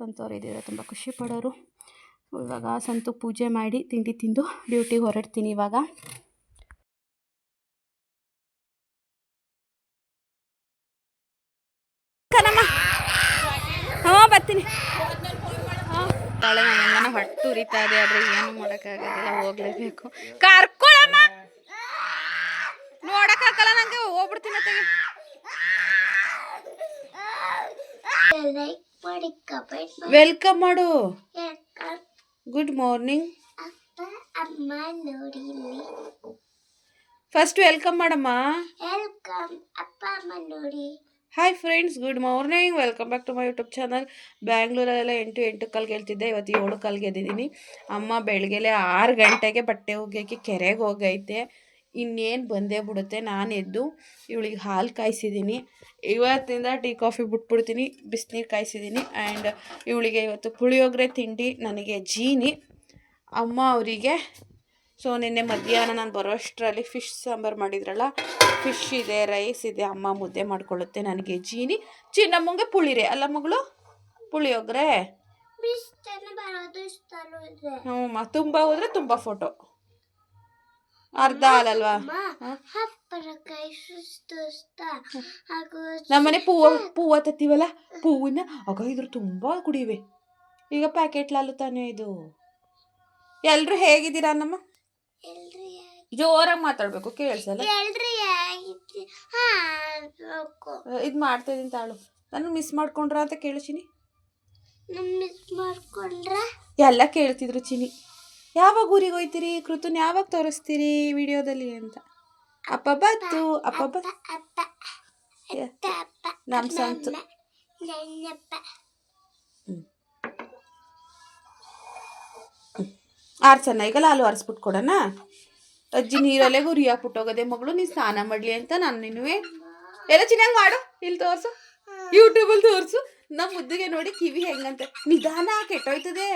ಸಂತೋರು ಇದ್ದಿದ್ರೆ ತುಂಬ ಖುಷಿ ಪಡೋರು. ಇವಾಗ ಸಂತು ಪೂಜೆ ಮಾಡಿ ತಿಂಡಿ ತಿಂದು ಡ್ಯೂಟಿಗೆ ಹೊರಡ್ತೀನಿ ಇವಾಗ. ಹಾಂ ಬರ್ತೀನಿ. ನನ್ನ ಹೊಟ್ಟು ಉರಿತಾ ಇದೆ ಆದರೆ ಏನು ಮಾಡೋಕ್ಕಾಗೋದಿಲ್ಲ ಹೋಗ್ಲೇಬೇಕು. ಕರ್ಕೊಳಮ್ಮ! ನೋಡಕ್ಕಾಗಲ್ಲ ನಂಗೆ ಹೋಗ್ಬಿಡ್ತೀನಿ ಮಾಡಿ ವೆಲ್ಕಮ್ ಮಾಡು. ಮಾಡಿ ಗುಡ್ ಮಾರ್ನಿಂಗ್ ಅಪ್ಪ ಅಮ್ಮ ನೋಡಿ ಇಲ್ಲಿ. ಫಸ್ಟ್ ವೆಲ್ಕಮ್ ಮಾಡಮ್ಮ. ವೆಲ್ಕಮ್. ಅಪ್ಪ ಅಮ್ಮ ನೋಡಿ. Hi friends good morning welcome back to my YouTube channel ಬ್ಯಾಂಗ್ಳೂರಲ್ಲೆಲ್ಲ ಎಂಟು ಎಂಟು ಕಾಲ್ಗೆ ಹೇಳ್ತಿದ್ದೆ ಇವತ್ತು ಏಳು ಕಾಲ್ಗೆ ಎದ್ದಿದ್ದೀನಿ ಅಮ್ಮ ಬೆಳಗ್ಗೆಲೆ ಆರು ಗಂಟೆಗೆ ಬಟ್ಟೆ ಒಗ್ಯೋಕ್ಕೆ ಕೆರೆಗೆ ಹೋಗೈತೆ. ಇನ್ನೇನು ಬಂದೇ ಬಿಡುತ್ತೆ. ನಾನು ಎದ್ದು ಇವಳಿಗೆ ಹಾಲು ಕಾಯಿಸಿದ್ದೀನಿ ಇವತ್ತಿಂದ ಟೀ ಕಾಫಿ ಬಿಟ್ಬಿಡ್ತೀನಿ. ಬಿಸಿನೀರು ಕಾಯಿಸಿದ್ದೀನಿ ಆ್ಯಂಡ್ ಇವಳಿಗೆ ಇವತ್ತು ಪುಳಿಯೋಗರೆ ತಿಂಡಿ ನನಗೆ ಜೀನಿ. ಅಮ್ಮ ಅವರಿಗೆ ಸೊ ನಿನ್ನೆ ಮಧ್ಯಾಹ್ನ ನಾನು ಬರೋಷ್ಟರಲ್ಲಿ ಫಿಶ್ ಸಾಂಬಾರು ಮಾಡಿದ್ರಲ್ಲ ಫಿಶ್ ಇದೆ ರೈಸ್ ಇದೆ ಅಮ್ಮ ಮುದ್ದೆ ಮಾಡ್ಕೊಳ್ಳುತ್ತೆ ನನಗೆ ಜೀನಿ. ಚಿನ್ನಮ್ಮಂಗೆ ಪುಳಿರೆ. ಅಲ್ಲ ಮಗಳು ಪುಳಿಯೋಗರೆ? ಹ್ಞೂ ತುಂಬ ಹೋದರೆ ತುಂಬ ಫೋಟೋ ಅರ್ಧ ಹಾಲಲ್ವಾ ನಮ್ಮನೆ ಪೂವ ಪೂವ ತತ್ತೀವಲ್ಲ ಪೂವಿನ ಆಗ ಇದ್ರ ತುಂಬ ಕುಡಿವೆ. ಈಗ ಪ್ಯಾಕೆಟ್ ಲಾಲು ತಾನೇ ಇದು? ಎಲ್ಲರೂ ಹೇಗಿದ್ದೀರಾ ನಮ್ಮ ಎಲ್ರಿ ಜೋರಾಗಿ ಮಾತಾಡಬೇಕು ಕೇಳಿಸಲ್ಲ ಇದ್ ಆಗಿತ್ತು ಹಾ ಬೇಕು ಇದು ಮಾಡ್ತಾ ಇದೀನಿ ತಾಳು. ನಾನು ಮಿಸ್ ಮಾಡ್ಕೊಂಡ್ರ ಅಂತ ಕೇಳಿಸಿನಿ ನಮ್ ಮಿಸ್ ಮಾಡ್ಕೊಂಡ್ರ? ಎಲ್ಲ ಕೇಳ್ತಿದ್ರು ಚಿನಿ. ಯಾವಾಗ ಊರಿಗೆ ಹೋಯ್ತೀರಿ? ಕೃತುನ್ ಯಾವಾಗ ತೋರಿಸ್ತೀರಿ ವಿಡಿಯೋದಲ್ಲಿ ಅಂತ? ಅಪ್ಪ ಬತ್ತು ಅಪ್ಪ ಬ ಅಪ್ಪ ಅಪ್ಪ ಅಪ್ಪ ಅಪ್ಪ ನಮ್ಮ ಸಂತು. ಆರ್ಸಣ್ಣ ಆರು ಲಾಲು ಆರಿಸ್ಬಿಟ್ಟು ಕೊಡೋಣ? ಅಜ್ಜಿ ನೀರಲ್ಲೇ ಗುರಿ ಹಾಕ್ಬಿಟ್ಟೋಗದೆ ಮಗಳು ನೀನು ಸ್ನಾನ ಮಾಡಲಿ ಅಂತ ನಾನು ನಿನ್ನುವೆ. ಎಲ್ಲ ಚೆನ್ನಾಗಿ ಮಾಡು ಇಲ್ಲಿ ತೋರಿಸು. ಯೂಟ್ಯೂಬಲ್ಲಿ ತೋರಿಸು. ನಮ್ಮ ಮುದ್ದಿಗೆ ನೋಡಿ ಕಿವಿ ಹೆಂಗಂತೆ. ನಿಧಾನ ಕೆಟ್ಟೋಯ್ತದೆ.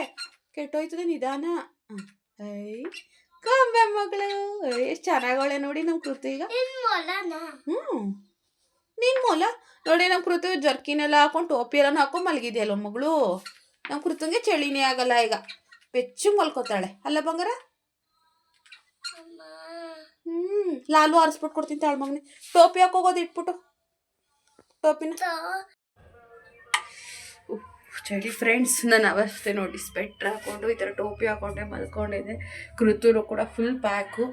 ಕೆಟ್ಟೋಯ್ತದೆ ನಿಧಾನ. ಐ ಕೊಂಬೆ ಮಗಳು. ಎಷ್ಟು ಚೆನ್ನಾಗವಳೆ ನೋಡಿ ನಮ್ಮ ಕೃತಿ ಈಗ. ಹ್ಞೂ ನೀನು ಮೊಲ? ನೋಡಿ ನಮ್ಮ ಕೃತಿ ಜರ್ಕಿನೆಲ್ಲ ಹಾಕೊಂಡು ಟೋಪಿ ಎಲ್ಲ ಹಾಕೊಂಡು ಮಲಗಿದೆಯಲ್ಲ ಮಗಳು? ನಮ್ಮ ಕೃತಂಗೆ ಚಳಿನೇ ಆಗಲ್ಲ ಈಗ. ಬೆಚ್ಚು ಮಲ್ಕೋತಾಳೆ. ಅಲ್ಲ ಬಂಗಾರ? ಹ್ಮ್. ಹ್ಞೂ ಲಾಲು ಆರಿಸ್ಬಿಟ್ಟು ಕೊಡ್ತೀನಿ ತಾಳು ಮಗನೇ. ಟೋಪಿ ಹಾಕೋಗೋದು ಇಟ್ಬಿಟ್ಟು. ಟೋಪಿನ. ಚಳಿ ಫ್ರೆಂಡ್ಸ್ ನಾನು ಅವಸ್ಥೆ ನೋಡಿ ಸ್ಪೆಟ್ರ್ ಹಾಕ್ಕೊಂಡು ಈ ಥರ ಟೋಪಿ ಹಾಕೊಂಡೆ, ಮಲ್ಕೊಂಡಿದ್ದೆ. ಕೃತೂರು ಕೂಡ ಫುಲ್ ಪ್ಯಾಕು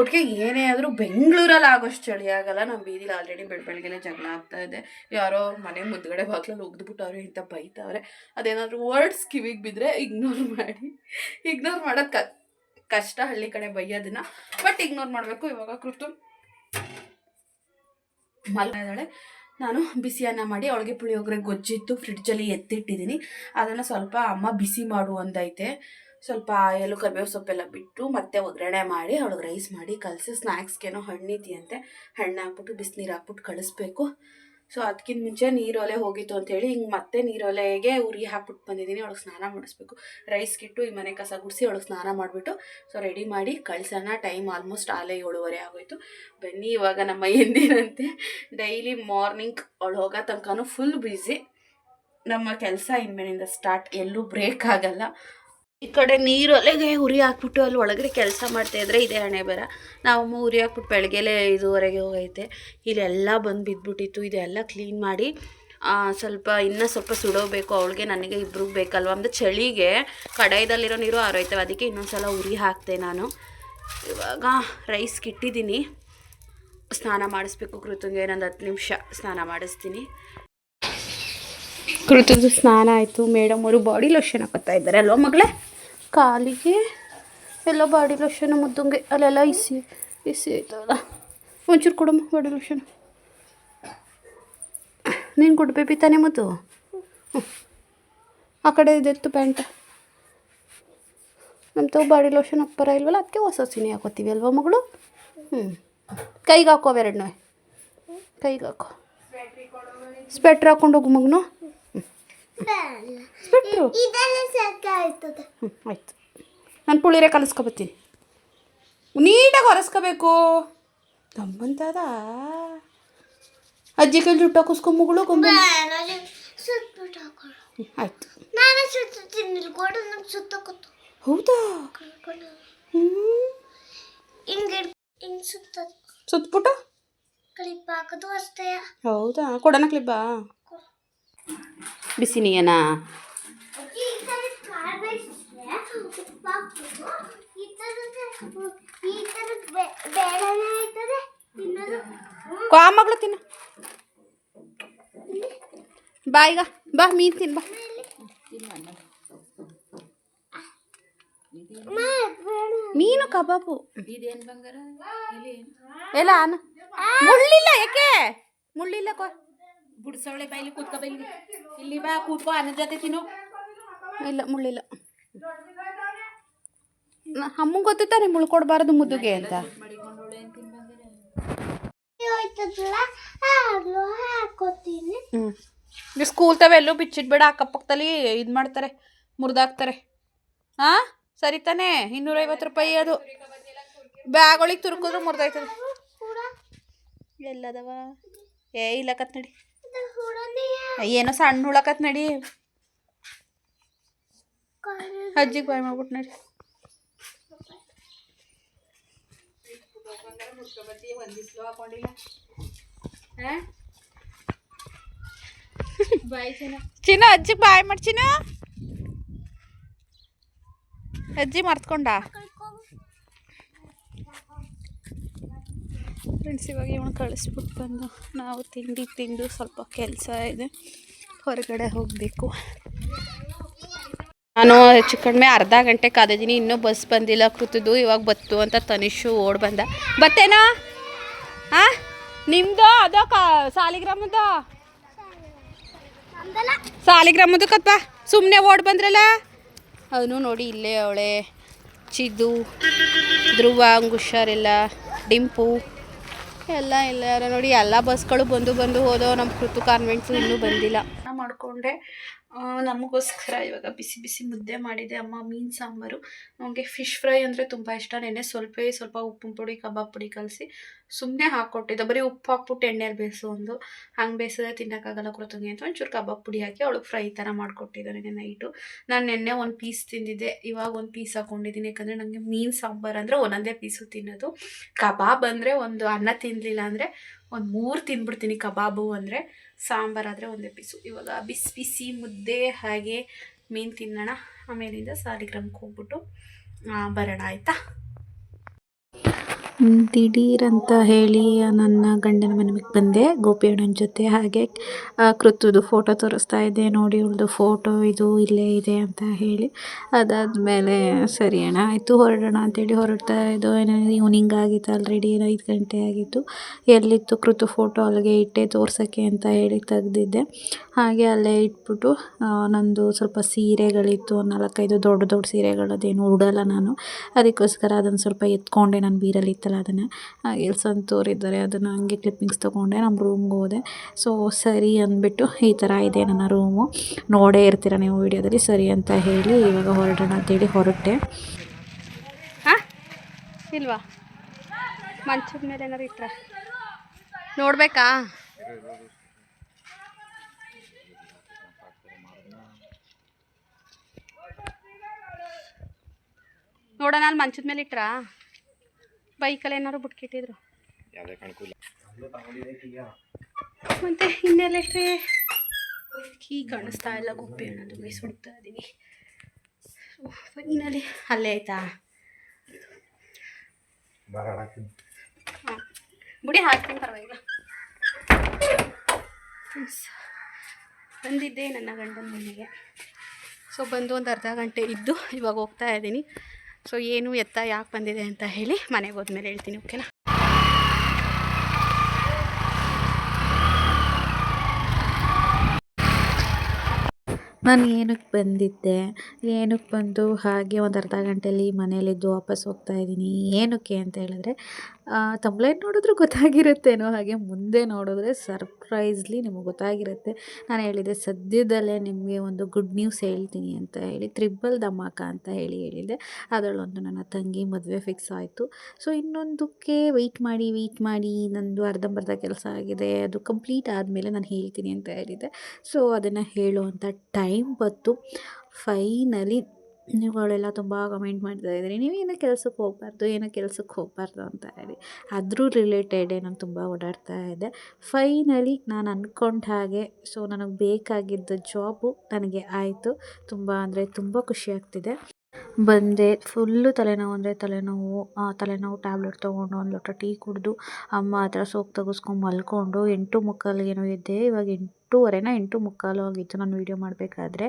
ಒಟ್ಟಿಗೆ ಏನೇ ಆದರೂ ಬೆಂಗಳೂರಲ್ಲಿ ಆಗೋಷ್ಟು ಚಳಿ ಆಗಲ್ಲ. ನಮ್ಮ ಬೀದಿಲಿ ಆಲ್ರೆಡಿ ಬೆಳ್ ಬೆಳಗ್ಗೆನೆ ಜಗಳ ಆಗ್ತಾ ಇದೆ. ಯಾರೋ ಮನೆ ಮುಂದ್ಗಡೆ ಬಾಗ್ಲಲ್ಲಿ ಒಗ್ದುಬಿಟ್ಟವ್ರೆ ಇಂಥ ಬೈತಾವ್ರೆ. ಅದೇನಾದರೂ ವರ್ಡ್ಸ್ ಕಿವಿಗೆ ಬಿದ್ದರೆ ಇಗ್ನೋರ್ ಮಾಡಿ. ಇಗ್ನೋರ್ ಮಾಡೋದು ಕಷ್ಟ ಹಳ್ಳಿ ಕಡೆ ಬೈಯೋದನ್ನ. ಬಟ್ ಇಗ್ನೋರ್ ಮಾಡಬೇಕು. ಇವಾಗ ಕೃತು ಮಲ್ಗ ಇದ್ದಾಳೆ ನಾನು ಬಿಸಿ ಅನ್ನ ಮಾಡಿ ಅವಳಿಗೆ ಪುಳಿಯೋಗರೆ ಗೊಜ್ಜಿತ್ತು ಫ್ರಿಡ್ಜಲ್ಲಿ ಎತ್ತಿಟ್ಟಿದ್ದೀನಿ. ಅದನ್ನು ಸ್ವಲ್ಪ ಅಮ್ಮ ಬಿಸಿ ಮಾಡು ಅಂದೈತೆ. ಸ್ವಲ್ಪ ಆಯಲು ಕರಿಬೇವು ಸೊಪ್ಪೆಲ್ಲ ಬಿಟ್ಟು ಮತ್ತೆ ಒಗ್ಗರಣೆ ಮಾಡಿ ಅವಳಿಗೆ ರೈಸ್ ಮಾಡಿ ಕಲಸಿ ಸ್ನ್ಯಾಕ್ಸ್ಗೇನೋ ಹಣ್ಣಿದೆಯಂತೆ ಹಣ್ಣು ಹಾಕ್ಬಿಟ್ಟು, ಬಿಸಿನೀರು ಹಾಕ್ಬಿಟ್ಟು ಕಳಿಸ್ಬೇಕು. ಸೊ ಅದಕ್ಕಿಂತ ಮುಂಚೆ ನೀರೊಲೆ ಹೋಗಿತ್ತು ಅಂತೇಳಿ ಹಿಂಗೆ ಮತ್ತೆ ನೀರೊಲೆಗೆ ಉರಿ ಹಾಕ್ಬಿಟ್ಟು ಬಂದಿದ್ದೀನಿ ಅವಳಿಗೆ ಸ್ನಾನ ಮಾಡಿಸ್ಬೇಕು. ರೈಸ್ಗಿಟ್ಟು ಈ ಮನೆ ಕಸ ಗುಡಿಸಿ ಅವಳಿಗೆ ಸ್ನಾನ ಮಾಡಿಬಿಟ್ಟು, ಸೊ ರೆಡಿ ಮಾಡಿ ಕಳ್ಸೋಣ ಟೈಮ್ ಆಲ್ಮೋಸ್ಟ್ ಆಲೇ ಏಳುವರೆ ಆಗೋಯ್ತು. ಬನ್ನಿ ಇವಾಗ ನಮ್ಮ ಎಂದಿನಂತೆ ಡೈಲಿ ಮಾರ್ನಿಂಗ್ ಅವಳು ಹೋಗೋ ತನಕನೂ ಫುಲ್ ಬ್ಯುಸಿ ನಮ್ಮ ಕೆಲಸ ಇನ್ಮೇಲಿಂದ ಸ್ಟಾರ್ಟ್ ಎಲ್ಲೂ ಬ್ರೇಕ್ ಆಗಲ್ಲ. ಈ ಕಡೆ ನೀರೊಲೆಗೆ ಉರಿ ಹಾಕ್ಬಿಟ್ಟು ಅಲ್ಲಿ ಒಳಗಡೆ ಕೆಲಸ ಮಾಡ್ತಾ ಇದ್ರೆ ಇದೇ ಹಣೆ ಬರ. ನಾವಮ್ಮ ಉರಿ ಹಾಕ್ಬಿಟ್ಟು ಬೆಳಗ್ಗೆಲೆ ಇದುವರೆಗೆ ಹೋಗೈತೆ. ಇಲ್ಲೆಲ್ಲ ಬಂದು ಬಿದ್ದುಬಿಟ್ಟಿತ್ತು ಇದೆಲ್ಲ ಕ್ಲೀನ್ ಮಾಡಿ ಸ್ವಲ್ಪ ಇನ್ನೂ ಸ್ವಲ್ಪ ಸುಡೋಬೇಕು. ಅವಳಿಗೆ ನನಗೆ ಇಬ್ರಿಗೆ ಬೇಕಲ್ವ? ಅಂದರೆ ಚಳಿಗೆ ಕಡಾಯದಲ್ಲಿರೋ ನೀರು ಆರೋಯ್ತವೆ ಅದಕ್ಕೆ ಇನ್ನೊಂದ್ಸಲ ಉರಿ ಹಾಕ್ತೆ ನಾನು. ಇವಾಗ ರೈಸ್ಗೆ ಇಟ್ಟಿದ್ದೀನಿ ಸ್ನಾನ ಮಾಡಿಸ್ಬೇಕು. ಕೃತಂಗೆ ಇನ್ನೊಂದು ಹತ್ತು ನಿಮಿಷ ಸ್ನಾನ ಮಾಡಿಸ್ತೀನಿ. ಕೃತದ ಸ್ನಾನ ಆಯಿತು. ಮೇಡಮ್ ಅವರು ಬಾಡಿ ಲೋಷನ್ ಹಾಕೋತಾ ಇದ್ದಾರೆ ಅಲ್ವ ಮಗಳೇ? ಕಾಲಿಗೆ ಎಲ್ಲ ಬಾಡಿ ಲೋಷನ್ ಮುದ್ದಂಗೆ ಅಲ್ಲೆಲ್ಲ ಇಸಿ ಇಸಿ ಆಯ್ತಲ್ಲ. ಒಂಚೂರು ಕೊಡಮ್ಮ ಬಾಡಿ ಲೋಷನ್ ನೀನು ಕೊಡು ಬೇಬಿ ತಾನೇ ಮುದ್ದು? ಹ್ಞೂ ಆ ಕಡೆ ಇದೆತ್ತು ಪ್ಯಾಂಟ ನಮ್ಮ ತಗೋ ಬಾಡಿ ಲೋಷನ್ ಅಪ್ಪರ ಇಲ್ವಲ್ಲ, ಅದಕ್ಕೆ ಹೊಸ ಸಿನಿ ಹಾಕೋತೀವಿ ಅಲ್ವಾ ಮಗಳು? ಹ್ಞೂ ಕೈಗೆ ಹಾಕೋ ಎರಡನೇ ಕೈಗೆ ಹಾಕೋ. ಸ್ವೆಟ್ರ್ ಹಾಕೊಂಡು ಹೋಗು ಮಗನು. ಹ್ಞೂ ಆಯ್ತು ನಾನು ಪುಳಿರೆ ಕಲಿಸ್ಕೊಬತ್ತೀನಿ ನೀಟಾಗಿ ಹೊರಸ್ಕೋಬೇಕು ತಮ್ಮಂತದ ಅಜ್ಜಿ ಕೈ ಜುಟ್ಟು ಹಾಕಿಸ್ಕೊಂಬಗಳು ಗೊಂಬೆ ಸುತ್ಬಿಟ್ಟು ಹಾಕೊಳ್ಳು ಆಯ್ತು. ಹೌದಾ? ಕಳ್ಕೊಂಡು ಹ್ಞೂ ಹಿಂಗೆ ಹಿಂಗೆ ಸುತ್ತ ಸುತ್ಬಿಟ್ಟು? ಕ್ಲಿಪ್ ಹಾಕೋದು ಅಷ್ಟೇ. ಹೌದಾ? ಕೊಡೋಣ ಕ್ಲಿಬ್ಬಾ ಬಿಸಿ ನೀಯನಾ ಕಾ ಮಗಳು ತಿನ್ನು. ಬಾ ಈಗ ಬಾ ಮೀನು ತಿನ್ ಬಾ. ಮೀನು ಕಬಾಬು. ಎಲ್ಲ ಮುಳ್ಳಿಲ್ಲ ಯಾಕೆ? ಮುಳ್ಳಿಲ್ಲ ಕೋ. ಬುಡ್ಸವಳೆ ಬೈಲಿ ಕೂತ್ಕೊ ಬೈಲಿ ಇಲ್ಲಿ ಬಾ ಕೂತ್ಕೊ ಅನ್ನ ಜೊತೆ ತಿನ್ನು. ಇಲ್ಲ ಮುಳ್ಳಿಲ್ಲ. ಅಮ್ಮಂಗೆ ಗೊತ್ತಿತ್ತಾನೆ ಮುಳ್ಳು ಕೊಡಬಾರ್ದು ಮುದ್ದುಗೆ ಅಂತ. ಹ್ಞೂ ಸ್ಕೂಲ್ ತಾವೆಲ್ಲೂ ಬಿಚ್ಚಿಟ್ಬೇಡ ಅಕ್ಕಪಕ್ಕದಲ್ಲಿ ಇದು ಮಾಡ್ತಾರೆ ಮುರಿದಾಕ್ತಾರೆ. ಹಾಂ ಸರಿ ತಾನೇ ಇನ್ನೂರೈವತ್ತು ರೂಪಾಯಿ ಅದು. ಬ್ಯಾಗೊಳಿಗೆ ತುರ್ಕಿದ್ರು ಮುರಿದಾಯ್ತದೆ. ಎಲ್ಲದವ? ಏ ಇಲ್ಲಕತ್ ನಡಿ. ಇದು ಹುಳನೇ ಏನೋ ಸಣ್ಣ ಹುಳಕತ್ ನಡಿ. ಕಾಲು ಅಜ್ಜಿಗೆ ಬಾಯ್ ಮಾಡ್ಬಿಟ್ಟು ನಡಿ. ಚಿನ್ನ ಅಜ್ಜಿಗೆ ಬಾಯ್ ಮಾಡಿ ಚಿನ್ನ. ಅಜ್ಜಿ ಮರ್ತ್ಕೊಂಡ. ಫ್ರೆಂಡ್ಸ್ ಇವಾಗ ಇವನು ಕಳಿಸ್ಬಿಟ್ಟು ಬಂದು ನಾವು ತಿಂಡಿ ತಿಂದು ಸ್ವಲ್ಪ ಕೆಲಸ ಇದೆ. ಹೊರಗಡೆ ಹೋಗಬೇಕು. ನಾನು ಹೆಚ್ಚು ಕಡಿಮೆ ಅರ್ಧ ಗಂಟೆ ಕಾದಿದ್ದೀನಿ. ಇನ್ನೂ ಬಸ್ ಬಂದಿಲ್ಲ ಕೂತಿದ್ದು ಇವಾಗ ಬತ್ತು ಅಂತ ತನಿಷು ಓಡ್ ಬಂದ. ಬತ್ತೇನಾ? ಹಾಂ ನಿಮ್ದು ಅದ ಕಾ, ಸಾಲಿಗ್ರಾಮದ? ಸಾಲಿಗ್ರಾಮದ ಕತ್ಪ. ಸುಮ್ಮನೆ ಓಡ್ ಬಂದ್ರಲ್ಲ? ಅವನು ನೋಡಿ ಇಲ್ಲೇ ಅವಳೆ. ಚಿದ್ದು ಧ್ರುವ ಹುಷಾರಿಲ್ಲ ಡಿಂಪು. ಎಲ್ಲ ಎಲ್ಲ ನೋಡಿ ಎಲ್ಲ ಬಸ್ಗಳು ಬಂದು ಬಂದು ಹೋದವು. ನಮ್ಮ ಕೃತು ಕಾನ್ವೆಂಟ್ಸು ಇನ್ನೂ ಬಂದಿಲ್ಲ. ಮಾಡಿಕೊಂಡೆ. ನಮಗೋಸ್ಕರ ಇವಾಗ ಬಿಸಿ ಬಿಸಿ ಮುದ್ದೆ ಮಾಡಿದೆ ಅಮ್ಮ ಮೀನು ಸಾಂಬಾರು. ನನಗೆ ಫಿಶ್ ಫ್ರೈ ಅಂದರೆ ತುಂಬ ಇಷ್ಟ. ನೆನ್ನೆ ಸ್ವಲ್ಪ ಸ್ವಲ್ಪ ಉಪ್ಪಿನ ಪುಡಿ, ಕಬಾಬ್ ಪುಡಿ ಕಲಸಿ ಸುಮ್ಮನೆ ಹಾಕ್ಕೊಟ್ಟಿದ್ದೆ ಬರೀ ಉಪ್ಪು ಹಾಕ್ಬಿಟ್ಟು ಎಣ್ಣೆಲಿ ಬೇಯಿಸು ಒಂದು. ಹಂಗೆ ಬೇಯಿಸಿದ್ರೆ ತಿನ್ನೋಕ್ಕಾಗಲ್ಲ ಕೊಡ್ತಂಗೆ ಅಂತ ಒಂಚೂರು ಕಬಾಬ್ ಪುಡಿ ಹಾಕಿ ಅವಳಿಗೆ ಫ್ರೈ ಥರ ಮಾಡಿಕೊಟ್ಟಿದ್ದೆ ನನಗೆ ನೈಟು ನಾನು ನೆನ್ನೆ ಒಂದು ಪೀಸ್ ತಿಂದಿದ್ದೆ. ಇವಾಗ ಒಂದು ಪೀಸ್ ಹಾಕ್ಕೊಂಡಿದ್ದೀನಿ ಯಾಕಂದರೆ ನನಗೆ ಮೀನು ಸಾಂಬಾರು ಅಂದರೆ ಒಂದೊಂದೇ ಪೀಸು ತಿನ್ನೋದು. ಕಬಾಬ್ ಅಂದರೆ ಒಂದು ಅನ್ನ ತಿನ್ನಲಿಲ್ಲ ಅಂದರೆ ಒಂದು ಮೂರು ತಿಂದ್ಬಿಡ್ತೀನಿ ಕಬಾಬು ಅಂದರೆ. ಸಾಂಬಾರಾದರೆ ಒಂದೇ ಪೀಸು ಇವಾಗ ಬಿಸಿ ಬಿಸಿ ಮುದ್ದೆ ಹಾಗೆ ಮೀನು ತಿನ್ನೋಣ. ಆಮೇಲಿಂದ ಸಾಲಿಗ್ರಾಮಕ್ಕೆ ಹೋಗ್ಬಿಟ್ಟು ಬರೋಣ ಆಯಿತಾ? ದಿಢೀರ್ ಅಂತ ಹೇಳಿ ನನ್ನ ಗಂಡನ ಮನೆಗೆ ಬಂದೆ. ಗೋಪಿ ಅಣ್ಣನ ಜೊತೆ ಹಾಗೆ ಕೃತುದು ಫೋಟೋ ತೋರಿಸ್ತಾ ಇದ್ದೆ. ನೋಡಿ, ಇವಳ್ದು ಫೋಟೋ ಇದು ಇಲ್ಲೇ ಇದೆ ಅಂತ ಹೇಳಿ. ಅದಾದಮೇಲೆ, ಸರಿ ಅಣ್ಣ, ಆಯಿತು, ಹೊರಡೋಣ ಅಂತೇಳಿ ಹೊರಡ್ತಾ ಇದ್ದು, ಏನೋ ಈವ್ನಿಂಗ್ ಆಗಿತ್ತು ಆಲ್ರೆಡಿ ಐದು ಗಂಟೆ ಆಗಿತ್ತು. ಎಲ್ಲಿತ್ತು ಕೃತು ಫೋಟೋ ಅಲ್ಲಿಗೆ ಇಟ್ಟೆ, ತೋರ್ಸೋಕ್ಕೆ ಅಂತ ಹೇಳಿ ತೆಗ್ದಿದ್ದೆ. ಹಾಗೆ ಅಲ್ಲೇ ಇಟ್ಬಿಟ್ಟು ನಂದು ಸ್ವಲ್ಪ ಸೀರೆಗಳಿತ್ತು ನಾಲ್ಕೈದು ದೊಡ್ಡ ದೊಡ್ಡ ಸೀರೆಗಳು ಅದೇನು ಉಡೋಲ್ಲ ನಾನು. ಅದಕ್ಕೋಸ್ಕರ ಅದನ್ನು ಸ್ವಲ್ಪ ಎತ್ಕೊಂಡೆ, ನಾನು ಬೀರಲ್ಲಿ ಇತ್ತಲ್ಲ ಅದನ್ನು. ಹಾಗೆ ತೋರಿದ್ದಾರೆ ಅದನ್ನು ಹಂಗೆ ಕ್ಲಿಪ್ಪಿಂಗ್ಸ್ ತೊಗೊಂಡೆ, ನಮ್ಮ ರೂಮ್ಗೆ ಹೋದೆ. ಸೊ ಸರಿ ಅಂದ್ಬಿಟ್ಟು ಈ ಥರ ಇದೆ ನನ್ನ ರೂಮು ನೋಡೇ ಇರ್ತೀರ ನೀವು ವಿಡಿಯೋದಲ್ಲಿ, ಸರಿ ಅಂತ ಹೇಳಿ ಇವಾಗ ಹೊರಡೋಣ ಅಂತೇಳಿ ಹೊರಟೆ. ಹಾಂ? ಇಲ್ವಾ? ಮಂಚದ ಮೇಲೆ ಏನಾರು ಇಟ್ರ? ನೋಡ್ಬೇಕಾ? ನೋಡೋಣ ಅಲ್ಲಿ ಮಂಚದ ಮೇಲೆ ಇಟ್ರಾ? ಬೈಕಲ್ಲಿ ಏನಾದ್ರು ಬಿಟ್ಕಿಟ್ಟಿದ್ರು? ಮತ್ತೆ ಇನ್ನೆಲ್ಲ ಕೀ ಕಾಣಿಸ್ತಾ ಇಲ್ಲ ಗುಪ್ಪೆ ಅನ್ನೋದು ಬೈ ಸುಡ್ತಾ ಇದ್ದೀವಿ ಫೈನಲಿ ಅಲ್ಲೇ ಆಯ್ತಾ? ಹಾಂ ಬುಡಿ ಹಾಕ್ತೀನಿ ಪರವಾಗಿಲ್ಲ. ಬಂದಿದ್ದೆ ನನ್ನ ಗಂಡನ ಮನೆಗೆ. ಸೊ ಬಂದು ಒಂದು ಅರ್ಧ ಗಂಟೆ ಇದ್ದು ಇವಾಗ ಹೋಗ್ತಾ ಇದ್ದೀನಿ. ಸೊ ಏನು ಎತ್ತ ಯಾಕೆ ಬಂದಿದೆ ಅಂತ ಹೇಳಿ ಮನೆಗೆ ಹೋದ್ಮೇಲೆ ಹೇಳ್ತೀನಿ ಓಕೆನಾ ನಾನು ಏನಕ್ಕೆ ಬಂದಿದ್ದೆ? ಏನಕ್ಕೆ ಬಂದು ಹಾಗೆ ಒಂದು ಅರ್ಧ ಗಂಟೆಯಲ್ಲಿ ಮನೇಲಿದ್ದು ವಾಪಸ್ ಹೋಗ್ತಾ ಇದ್ದೀನಿ ಏನಕ್ಕೆ ಅಂತ ಹೇಳಿದ್ರೆ ತಮ್ಲೈನ್ ನೋಡಿದ್ರೆ ಗೊತ್ತಾಗಿರುತ್ತೇನೋ? ಹಾಗೆ ಮುಂದೆ ನೋಡಿದ್ರೆ ಸರ್ಪ್ರೈಸ್ಲಿ ನಿಮಗೆ ಗೊತ್ತಾಗಿರುತ್ತೆ. ನಾನು ಹೇಳಿದೆ, ಸದ್ಯದಲ್ಲೇ ನಿಮಗೆ ಒಂದು ಗುಡ್ ನ್ಯೂಸ್ ಹೇಳ್ತೀನಿ ಅಂತ ಹೇಳಿ, ತ್ರಿಬಲ್ ಧಮಾಕ ಅಂತ ಹೇಳಿ ಹೇಳಿದೆ. ಅದರಲ್ಲೊಂದು ನನ್ನ ತಂಗಿ ಮದುವೆ ಫಿಕ್ಸ್ ಆಯಿತು. ಸೊ ಇನ್ನೊಂದಕ್ಕೆ ವೆಯ್ಟ್ ಮಾಡಿ ವೆಯ್ಟ್ ಮಾಡಿ, ನಂದು ಅರ್ಧಂಬರ್ಧ ಕೆಲಸ ಆಗಿದೆ, ಅದು ಕಂಪ್ಲೀಟ್ ಆದಮೇಲೆ ನಾನು ಹೇಳ್ತೀನಿ ಅಂತ ಹೇಳಿದೆ. ಸೊ ಅದನ್ನು ಹೇಳುವಂಥ ಟೈಮ್ ಬಂತು. ಫೈನಲಿ ನೀವುಗಳೆಲ್ಲ ತುಂಬ ಕಮೆಂಟ್ ಮಾಡ್ತಾ ಇದ್ದೀರಿ. ನೀವೇನು ಕೆಲ್ಸಕ್ಕೆ ಹೋಗ್ಬಾರ್ದು, ಏನೋ ಕೆಲ್ಸಕ್ಕೆ ಹೋಗ್ಬಾರ್ದು ಅಂತ ಹೇಳಿ. ಅದ್ರೂ ರಿಲೇಟೆಡೇ ನಾನು ತುಂಬ ಓಡಾಡ್ತಾ ಇದ್ದೆ ಫೈನಲಿ ನಾನು ಅಂದ್ಕೊಂಡ ಹಾಗೆ ಸೊ ನನಗೆ ಬೇಕಾಗಿದ್ದ ಜಾಬು ನನಗೆ ಆಯಿತು. ತುಂಬ ಅಂದರೆ ತುಂಬ ಖುಷಿ ಆಗ್ತಿದೆ. ಬಂದೆ ಫುಲ್ಲು ತಲೆನೋವು ಅಂದರೆ ತಲೆನೋವು ತಲೆನೋವು ಟ್ಯಾಬ್ಲೆಟ್ ತೊಗೊಂಡು, ಒಂದು ಲೋಟ ಟೀ ಕುಡಿದು, ಅಮ್ಮ ಹತ್ರ ಸೋಕ್ ತೆಗೆಸ್ಕೊಂಡು ಮಲ್ಕೊಂಡು, ಎಂಟು ಮುಕ್ಕಾಲಿಗೇನೋ ಎದ್ದೆ, ಇವಾಗ ಎಂಟೂವರೆನ ಎಂಟು ಮುಕ್ಕಾಲು ಆಗಿತ್ತು ನಾನು ವೀಡಿಯೋ ಮಾಡಬೇಕಾದ್ರೆ.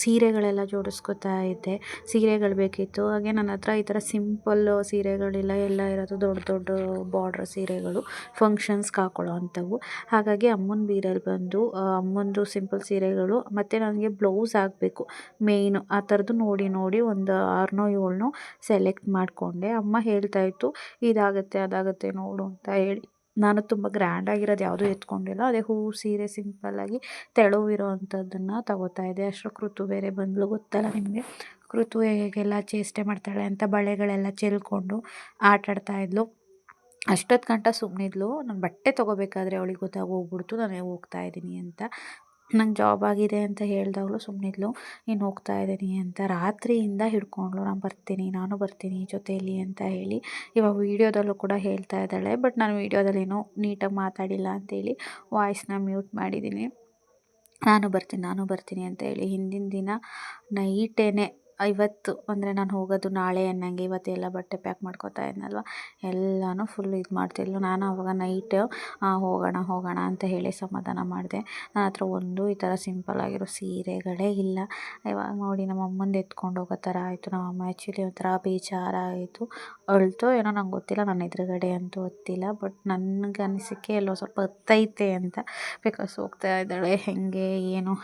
ಸೀರೆಗಳೆಲ್ಲ ಜೋಡಿಸ್ಕೊತಾ ಇದ್ದೆ. ಸೀರೆಗಳು ಬೇಕಿತ್ತು. ಹಾಗೆ ನನ್ನ ಹತ್ರ ಈ ಥರ ಸಿಂಪಲ್ಲು ಸೀರೆಗಳಿಲ್ಲ. ಎಲ್ಲ ಇರೋದು ದೊಡ್ಡ ದೊಡ್ಡ ಬಾರ್ಡ್ರ್ ಸೀರೆಗಳು ಫಂಕ್ಷನ್ಸ್ಗೆ ಹಾಕೊಳ್ಳೋ ಅಂಥವು. ಹಾಗಾಗಿ ಅಮ್ಮನ ಬೀರಲ್ಲಿ ಬಂದು ಅಮ್ಮಂದು ಸಿಂಪಲ್ ಸೀರೆಗಳು, ಮತ್ತು ನನಗೆ ಬ್ಲೌಸ್ ಆಗಬೇಕು ಮೇಯ್ನು ಆ ಥರದ್ದು ನೋಡಿ ನೋಡಿ ಒಂದು ಆರನೋ ಏಳನೋ ಸೆಲೆಕ್ಟ್ ಮಾಡಿಕೊಂಡೆ. ಅಮ್ಮ ಹೇಳ್ತಾಯಿತ್ತು ಇದಾಗುತ್ತೆ, ಅದಾಗುತ್ತೆ ನೋಡು ಅಂತ ಹೇಳಿ. ನಾನು ತುಂಬ ಗ್ರ್ಯಾಂಡಾಗಿರೋದು ಯಾವುದೂ ಎತ್ಕೊಂಡಿಲ್ಲ. ಅದೇ ಹೂವು ಸೀರೆ ಸಿಂಪಲ್ಲಾಗಿ ತೆಳುವಿರೋ ಅಂಥದ್ದನ್ನು ತಗೋತಾ ಇದ್ದೆ. ಅಷ್ಟು ಕೃತು ಬೇರೆ ಬಂದಲು ಗೊತ್ತಲ್ಲ ನಿಮಗೆ? ಕೃತು ಹೇಗೆಲ್ಲ ಚೇಷ್ಟೆ ಮಾಡ್ತಾಳೆ ಅಂತ ಬಳೆಗಳೆಲ್ಲ ಚೆಲ್ಕೊಂಡು ಆಟಾಡ್ತಾ ಇದ್ಲು. ಅಷ್ಟೊತ್ತು ಗಂಟ ಸುಮ್ಮನಿದ್ಲು ನಾನು ಬಟ್ಟೆ ತೊಗೋಬೇಕಾದ್ರೆ ಅವಳಿಗೆ ಗೊತ್ತಾಗೋಗ್ಬಿಡ್ತು ನಾನು ಹೋಗ್ತಾ ಇದ್ದೀನಿ ಅಂತ. ನಂಗೆ ಜಾಬ್ ಆಗಿದೆ ಅಂತ ಹೇಳ್ದಾಗಲೂ ಸುಮ್ಮನಿದ್ಲು ನೀನು ಹೋಗ್ತಾ ಇದ್ದೀನಿ ಅಂತ ರಾತ್ರಿಯಿಂದ ಹಿಡ್ಕೊಂಡ್ಳು. ನಾನು ಬರ್ತೀನಿ ನಾನು ಬರ್ತೀನಿ ಜೊತೆಯಲ್ಲಿ ಅಂತ ಹೇಳಿ ಇವಾಗ ವೀಡಿಯೋದಲ್ಲೂ ಕೂಡ ಹೇಳ್ತಾ ಇದ್ದಾಳೆ. ಬಟ್ ನಾನು ವೀಡಿಯೋದಲ್ಲೇನೋ ನೀಟಾಗಿ ಮಾತಾಡಿಲ್ಲ ಅಂತೇಳಿ ವಾಯ್ಸ್ನ ಮ್ಯೂಟ್ ಮಾಡಿದ್ದೀನಿ. ನಾನು ಬರ್ತೀನಿ ನಾನು ಬರ್ತೀನಿ ಅಂತ ಹೇಳಿ ಹಿಂದಿನ ದಿನ ನೈಟೇನೆ ಇವತ್ತು ಅಂದರೆ ನಾನು ಹೋಗೋದು ನಾಳೆ ಅನ್ನಂಗೆ ಇವತ್ತೆಲ್ಲ ಬಟ್ಟೆ ಪ್ಯಾಕ್ ಮಾಡ್ಕೊತಾ ಇದ್ನಲ್ವ? ಎಲ್ಲನೂ ಫುಲ್ ಇದು ಮಾಡ್ತಿದ್ಲು ನಾನು ಆವಾಗ ನೈಟ್ ಹೋಗೋಣ ಹೋಗೋಣ ಅಂತ ಹೇಳಿ ಸಮಾಧಾನ ಮಾಡಿದೆ. ನನ್ನ ಹತ್ರ ಒಂದು ಈ ಥರ ಸಿಂಪಲ್ ಆಗಿರೋ ಸೀರೆಗಳೇ ಇಲ್ಲ. ಇವಾಗ ನೋಡಿ ನಮ್ಮ ಅಮ್ಮಂದು ಎತ್ಕೊಂಡು ಹೋಗೋ ಥರ ಆಯಿತು. ನಮ್ಮ ಅಮ್ಮ ಆ್ಯಕ್ಚುಲಿ ಒಂಥರ ಬೇಜಾರಾಯಿತು ಅಳ್ತೋ ಏನೋ ನಂಗೆ ಗೊತ್ತಿಲ್ಲ. ನನ್ನ ಎದುರುಗಡೆ ಅಂತೂ ಗೊತ್ತಿಲ್ಲ ಬಟ್ ನನಗೆ ಅನಿಸಿಕೆ ಎಲ್ಲೋ ಸ್ವಲ್ಪ ಹತ್ತೈತೆ ಅಂತ. ಬಿಕಾಸ್ ಹೋಗ್ತಾ ಇದ್ದಾಳೆ. ಹೆಂಗೆ, ಏನು?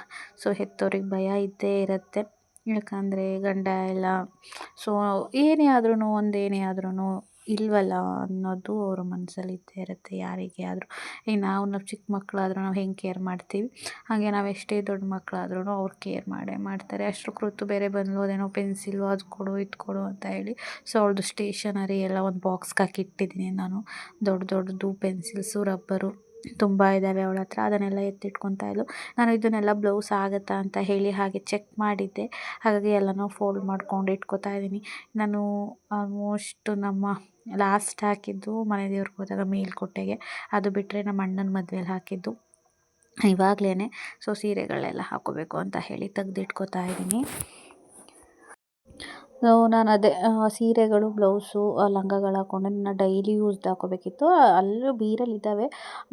ಸೊ ಹೆತ್ತೋರಿಗೆ ಭಯ ಇದ್ದೇ ಇರುತ್ತೆ. ಯಾಕಂದರೆ ಗಂಡ ಎಲ್ಲ ಸೊ ಏನೇ ಆದ್ರೂ ಒಂದು ಏನೇ ಆದ್ರೂ ಇಲ್ವಲ್ಲ ಅನ್ನೋದು ಅವ್ರ ಮನಸ್ಸಲ್ಲಿ ಇದ್ದೇ ಇರುತ್ತೆ ಯಾರಿಗೆ ಆದರೂ. ಈಗ ನಾವು ನಾವು ಚಿಕ್ಕ ಮಕ್ಕಳಾದ್ರೂ ನಾವು ಹೆಂಗೆ ಕೇರ್ ಮಾಡ್ತೀವಿ? ಹಾಗೆ ನಾವು ಎಷ್ಟೇ ದೊಡ್ಡ ಮಕ್ಕಳಾದ್ರೂ ಅವ್ರು ಕೇರ್ ಮಾಡೇ ಮಾಡ್ತಾರೆ. ಅಷ್ಟರ ಕೃತು ಬೇರೆ ಬಂದಲು ಅದೇನೋ ಪೆನ್ಸಿಲು ಅದು ಕೊಡು, ಇದು ಕೊಡು ಅಂತ ಹೇಳಿ ಸೊ ಅವ್ರದ್ದು ಸ್ಟೇಷನರಿ ಎಲ್ಲ ಒಂದು ಬಾಕ್ಸ್ಗೆ ಹಾಕಿ ಇಟ್ಟಿದ್ದೀನಿ ನಾನು. ದೊಡ್ಡ ದೊಡ್ಡದು ಪೆನ್ಸಿಲ್ಸು ರಬ್ಬರು ತುಂಬ ಇದ್ದಾವೆ ಅವಳ ಹತ್ರ, ಅದನ್ನೆಲ್ಲ ಎತ್ತಿಟ್ಕೊತಾ ಇದ್ಲು. ನಾನು ಇದನ್ನೆಲ್ಲ ಬ್ಲೌಸ್ ಆಗುತ್ತಾ ಅಂತ ಹೇಳಿ ಹಾಗೆ ಚೆಕ್ ಮಾಡಿದ್ದೆ. ಹಾಗಾಗಿ ಎಲ್ಲನೂ ಫೋಲ್ಡ್ ಮಾಡ್ಕೊಂಡು ಇಟ್ಕೊತಾ ಇದ್ದೀನಿ. ನಾನು ಆಲ್ಮೋಸ್ಟ್ ನಮ್ಮ ಲಾಸ್ಟ್ ಹಾಕಿದ್ದು ಮನೆ ದೇವ್ರಿಗೆ ಹೋದಾಗ ಮೇಲ್ಕೋಟೆಗೆ ಅದು ಬಿಟ್ಟರೆ ನಮ್ಮ ಅಣ್ಣನ ಮದುವೆಯಲ್ಲಿ ಹಾಕಿದ್ದು. ಇವಾಗಲೇ ಸೊ ಸೀರೆಗಳೆಲ್ಲ ಹಾಕೋಬೇಕು ಅಂತ ಹೇಳಿ ತೆಗ್ದಿಟ್ಕೊತಾ ಇದ್ದೀನಿ. ಸೊ ನಾನು ಅದೇ ಸೀರೆಗಳು, ಬ್ಲೌಸು ಲಂಗಗಳು ಹಾಕ್ಕೊಂಡೆ ನಾನು ಡೈಲಿ ಯೂಸ್ದು ಹಾಕ್ಕೋಬೇಕಿತ್ತು ಅಲ್ಲೂ ಬೀರಲ್ಲಿ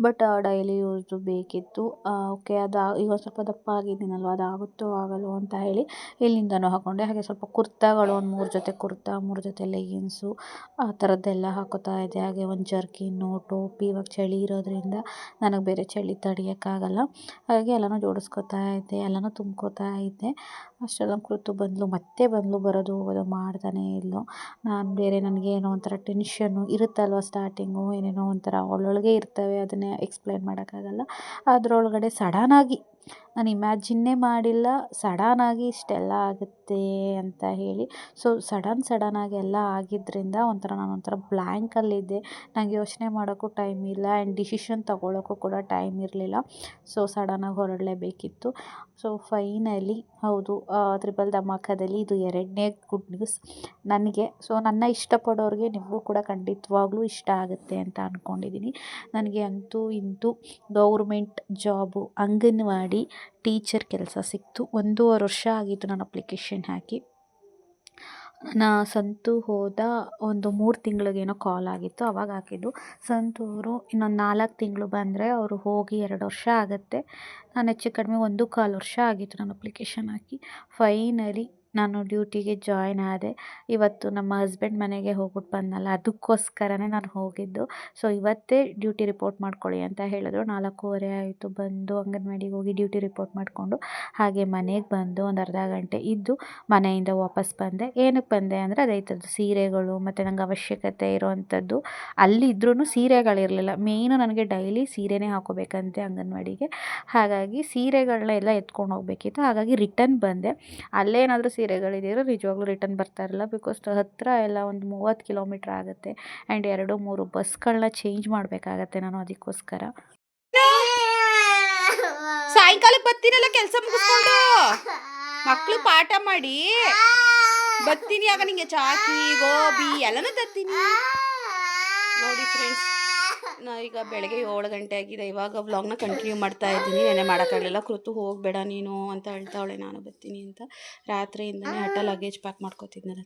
ಬಟ್ ಡೈಲಿ ಯೂಸ್ದು ಬೇಕಿತ್ತು. ಓಕೆ ಅದು ಈಗ ಸ್ವಲ್ಪ ದಪ್ಪ ಆಗಿದ್ದೀನಲ್ವ ಅದು ಆಗುತ್ತೋ ಆಗಲ್ವೋ ಅಂತ ಹೇಳಿ ಇಲ್ಲಿಂದನೂ ಹಾಕ್ಕೊಂಡೆ ಹಾಗೆ ಸ್ವಲ್ಪ ಕುರ್ತಾಗಳು, ಒಂದು ಮೂರು ಜೊತೆ ಕುರ್ತಾ, ಮೂರು ಜೊತೆ ಲೆಗಿನ್ಸು ಆ ಥರದ್ದೆಲ್ಲ ಹಾಕೋತಾ ಇದ್ದೆ. ಹಾಗೆ ಒಂದು ಜರ್ಕಿನ್ನು ಟೋಪಿ ಇವಾಗ ಚಳಿ ಇರೋದ್ರಿಂದ ನನಗೆ ಬೇರೆ ಚಳಿ ತಡಿಯೋಕ್ಕಾಗಲ್ಲ ಹಾಗಾಗಿ ಎಲ್ಲನೂ ಜೋಡಿಸ್ಕೊತಾ ಇದ್ದೆ, ಎಲ್ಲನೂ ತುಂಬ್ಕೋತಾ ಇದ್ದೆ. ಅಷ್ಟೆಲ್ಲ ಕುರ್ತು ಬಂದಲು, ಮತ್ತೆ ಬಂದಲು, ಬರೋದು ಮಾಡ್ತಾನೇ ಇದ್ಲು. ನಾನು ಬೇರೆ ನನಗೆ ಏನೋ ಒಂಥರ ಟೆನ್ಷನ್ನು ಇರುತ್ತಲ್ವ ಸ್ಟಾರ್ಟಿಂಗು ಏನೇನೋ ಒಂಥರ ಒಳೊಳಗೆ ಇರ್ತವೆ, ಅದನ್ನೇ ಎಕ್ಸ್ಪ್ಲೇನ್ ಮಾಡೋಕ್ಕಾಗಲ್ಲ. ಅದರೊಳಗಡೆ ಸಡನ್ನಾಗಿ ನಾನು ಇಮ್ಯಾಜಿನ್ನೇ ಮಾಡಿಲ್ಲ ಸಡನ್ನಾಗಿ ಇಷ್ಟೆಲ್ಲ ಆಗುತ್ತೆ ಅಂತ ಹೇಳಿ. ಸೊ, ಸಡನ್ ಸಡನ್ನಾಗಿ ಎಲ್ಲ ಆಗಿದ್ದರಿಂದ ಒಂಥರ ನಾನು ಒಂಥರ ಬ್ಲ್ಯಾಂಕಲ್ಲಿದ್ದೆ ನನಗೆ ಯೋಚನೆ ಮಾಡೋಕ್ಕೂ ಟೈಮ್ ಇಲ್ಲ ಆ್ಯಂಡ್ ಡಿಸಿಷನ್ ತೊಗೊಳೋಕ್ಕೂ ಕೂಡ ಟೈಮ್ ಇರಲಿಲ್ಲ. ಸೊ ಸಡನ್ನಾಗಿ ಹೊರಡಲೇಬೇಕಿತ್ತು. ಸೊ ಫೈನಲಿ ಹೌದು ತ್ರಿಬಲ್ ಧಮಾಕದಲ್ಲಿ ಇದು ಎರಡನೇ ಗುಡ್ ನ್ಯೂಸ್ ನನಗೆ. ಸೊ ನನ್ನ ಇಷ್ಟಪಡೋರಿಗೆ ನಿಮಗೂ ಕೂಡ ಖಂಡಿತವಾಗ್ಲೂ ಇಷ್ಟ ಆಗುತ್ತೆ ಅಂತ ಅಂದ್ಕೊಂಡಿದ್ದೀನಿ ನನಗೆ ಅಂತೂ ಇಂತೂ ಗೌರ್ಮೆಂಟ್ ಜಾಬು ಅಂಗನವಾಡಿ ಟೀಚರ್ ಕೆಲಸ ಸಿಕ್ತು. ಒಂದೂವರೆ ವರ್ಷ ಆಗಿತ್ತು ನಾನು ಅಪ್ಲಿಕೇಶನ್ ಹಾಕಿ. ನಾ ಸಂತು ಹೋದ ಒಂದು ಮೂರು ತಿಂಗಳಿಗೇನೋ ಕಾಲ್ ಆಗಿತ್ತು, ಅವಾಗ ಹಾಕಿದ್ದು. ಸಂತು ಅವರು ಇನ್ನೊಂದು ನಾಲ್ಕು ತಿಂಗಳು ಬಂದರೆ ಅವರು ಹೋಗಿ ಎರಡು ವರ್ಷ ಆಗುತ್ತೆ. ನಾನು ಹೆಚ್ಚು ಕಡಿಮೆ ಒಂದು ಕಾಲು ವರ್ಷ ಆಗಿತ್ತು ನಾನು ಅಪ್ಲಿಕೇಶನ್ ಹಾಕಿ. ಫೈನಲಿ ನಾನು ಡ್ಯೂಟಿಗೆ ಜಾಯ್ನ್ ಆದೆ. ಇವತ್ತು ನಮ್ಮ ಹಸ್ಬೆಂಡ್ ಮನೆಗೆ ಹೋಗ್ಬಿಟ್ಟು ಬಂದನಲ್ಲ, ಅದಕ್ಕೋಸ್ಕರನೇ ನಾನು ಹೋಗಿದ್ದು. ಸೊ ಇವತ್ತೇ ಡ್ಯೂಟಿ ರಿಪೋರ್ಟ್ ಮಾಡ್ಕೊಳ್ಳಿ ಅಂತ ಹೇಳಿದ್ರು. ನಾಲ್ಕೂವರೆ ಆಯಿತು, ಬಂದು ಅಂಗನವಾಡಿಗೆ ಹೋಗಿ ಡ್ಯೂಟಿ ರಿಪೋರ್ಟ್ ಮಾಡಿಕೊಂಡು ಹಾಗೆ ಮನೆಗೆ ಬಂದು ಒಂದು ಅರ್ಧ ಗಂಟೆ ಇದ್ದು ಮನೆಯಿಂದ ವಾಪಸ್ ಬಂದೆ. ಏನಕ್ಕೆ ಬಂದೆ ಅಂದರೆ ಅದೇ ಥರದ್ದು ಸೀರೆಗಳು ಮತ್ತು ನಂಗೆ ಅವಶ್ಯಕತೆ ಇರೋವಂಥದ್ದು ಅಲ್ಲಿದ್ರೂ ಸೀರೆಗಳಿರಲಿಲ್ಲ. ಮೇಯ್ನು ನನಗೆ ಡೈಲಿ ಸೀರೆನೇ ಹಾಕೋಬೇಕಂತೆ ಅಂಗನವಾಡಿಗೆ. ಹಾಗಾಗಿ ಸೀರೆಗಳನ್ನ ಎಲ್ಲ ಎತ್ಕೊಂಡು ಹೋಗಬೇಕಿತ್ತು. ಹಾಗಾಗಿ ರಿಟರ್ನ್ ಬಂದೆ. ಅಲ್ಲೇನಾದರೂ ಸೀರೆಗಳಿದ್ದೀರೋ ನಿಜವಾಗ್ಲೂ ರಿಟರ್ನ್ ಬರ್ತಾ ಇರಲ್ಲ ಬಿಕಾಸ್ ಹತ್ತಿರ ಎಲ್ಲ ಒಂದು ಮೂವತ್ತು ಕಿಲೋಮೀಟ್ರ್ ಆಗುತ್ತೆ ಆ್ಯಂಡ್ ಎರಡು ಮೂರು ಬಸ್ಗಳನ್ನ ಚೇಂಜ್ ಮಾಡಬೇಕಾಗತ್ತೆ ನಾನು ಅದಕ್ಕೋಸ್ಕರ. ಸಾಯಂಕಾಲ ಬರ್ತೀನಲ್ಲ ಕೆಲಸ ಮುಗಿಸ್ಕೊಂಡು? ಮಕ್ಕಳು ಪಾಠ ಮಾಡಿ. ಬರ್ತೀನಿ ಆಗ ನಿಂಗೆ ಚಾಕಿ, ಗೋಬಿ ಎಲ್ಲನೂ ತರ್ತೀನಿ. ನೋಡಿ ಫ್ರೆಂಡ್ಸ್ ನಾ ಈಗ ಬೆಳಗ್ಗೆ ಏಳು ಗಂಟೆ ಆಗಿದೆ. ಇವಾಗ ವ್ಲಾಗ್ನ ಕಂಟಿನ್ಯೂ ಮಾಡ್ತಾ ಇದ್ದೀನಿ. ನೆನೆ ಮಾಡೋಕ್ಕಾಗಲಿಲ್ಲ. ಕೃತು ಹೋಗಬೇಡ ನೀನು ಅಂತ ಹೇಳ್ತಾವಳೆ. ನಾನು ಬರ್ತೀನಿ ಅಂತ ರಾತ್ರಿಯಿಂದನೇ ಹಠ ಲಗೇಜ್ ಪ್ಯಾಕ್ ಮಾಡ್ಕೋತಿದ್ನಲ್ಲ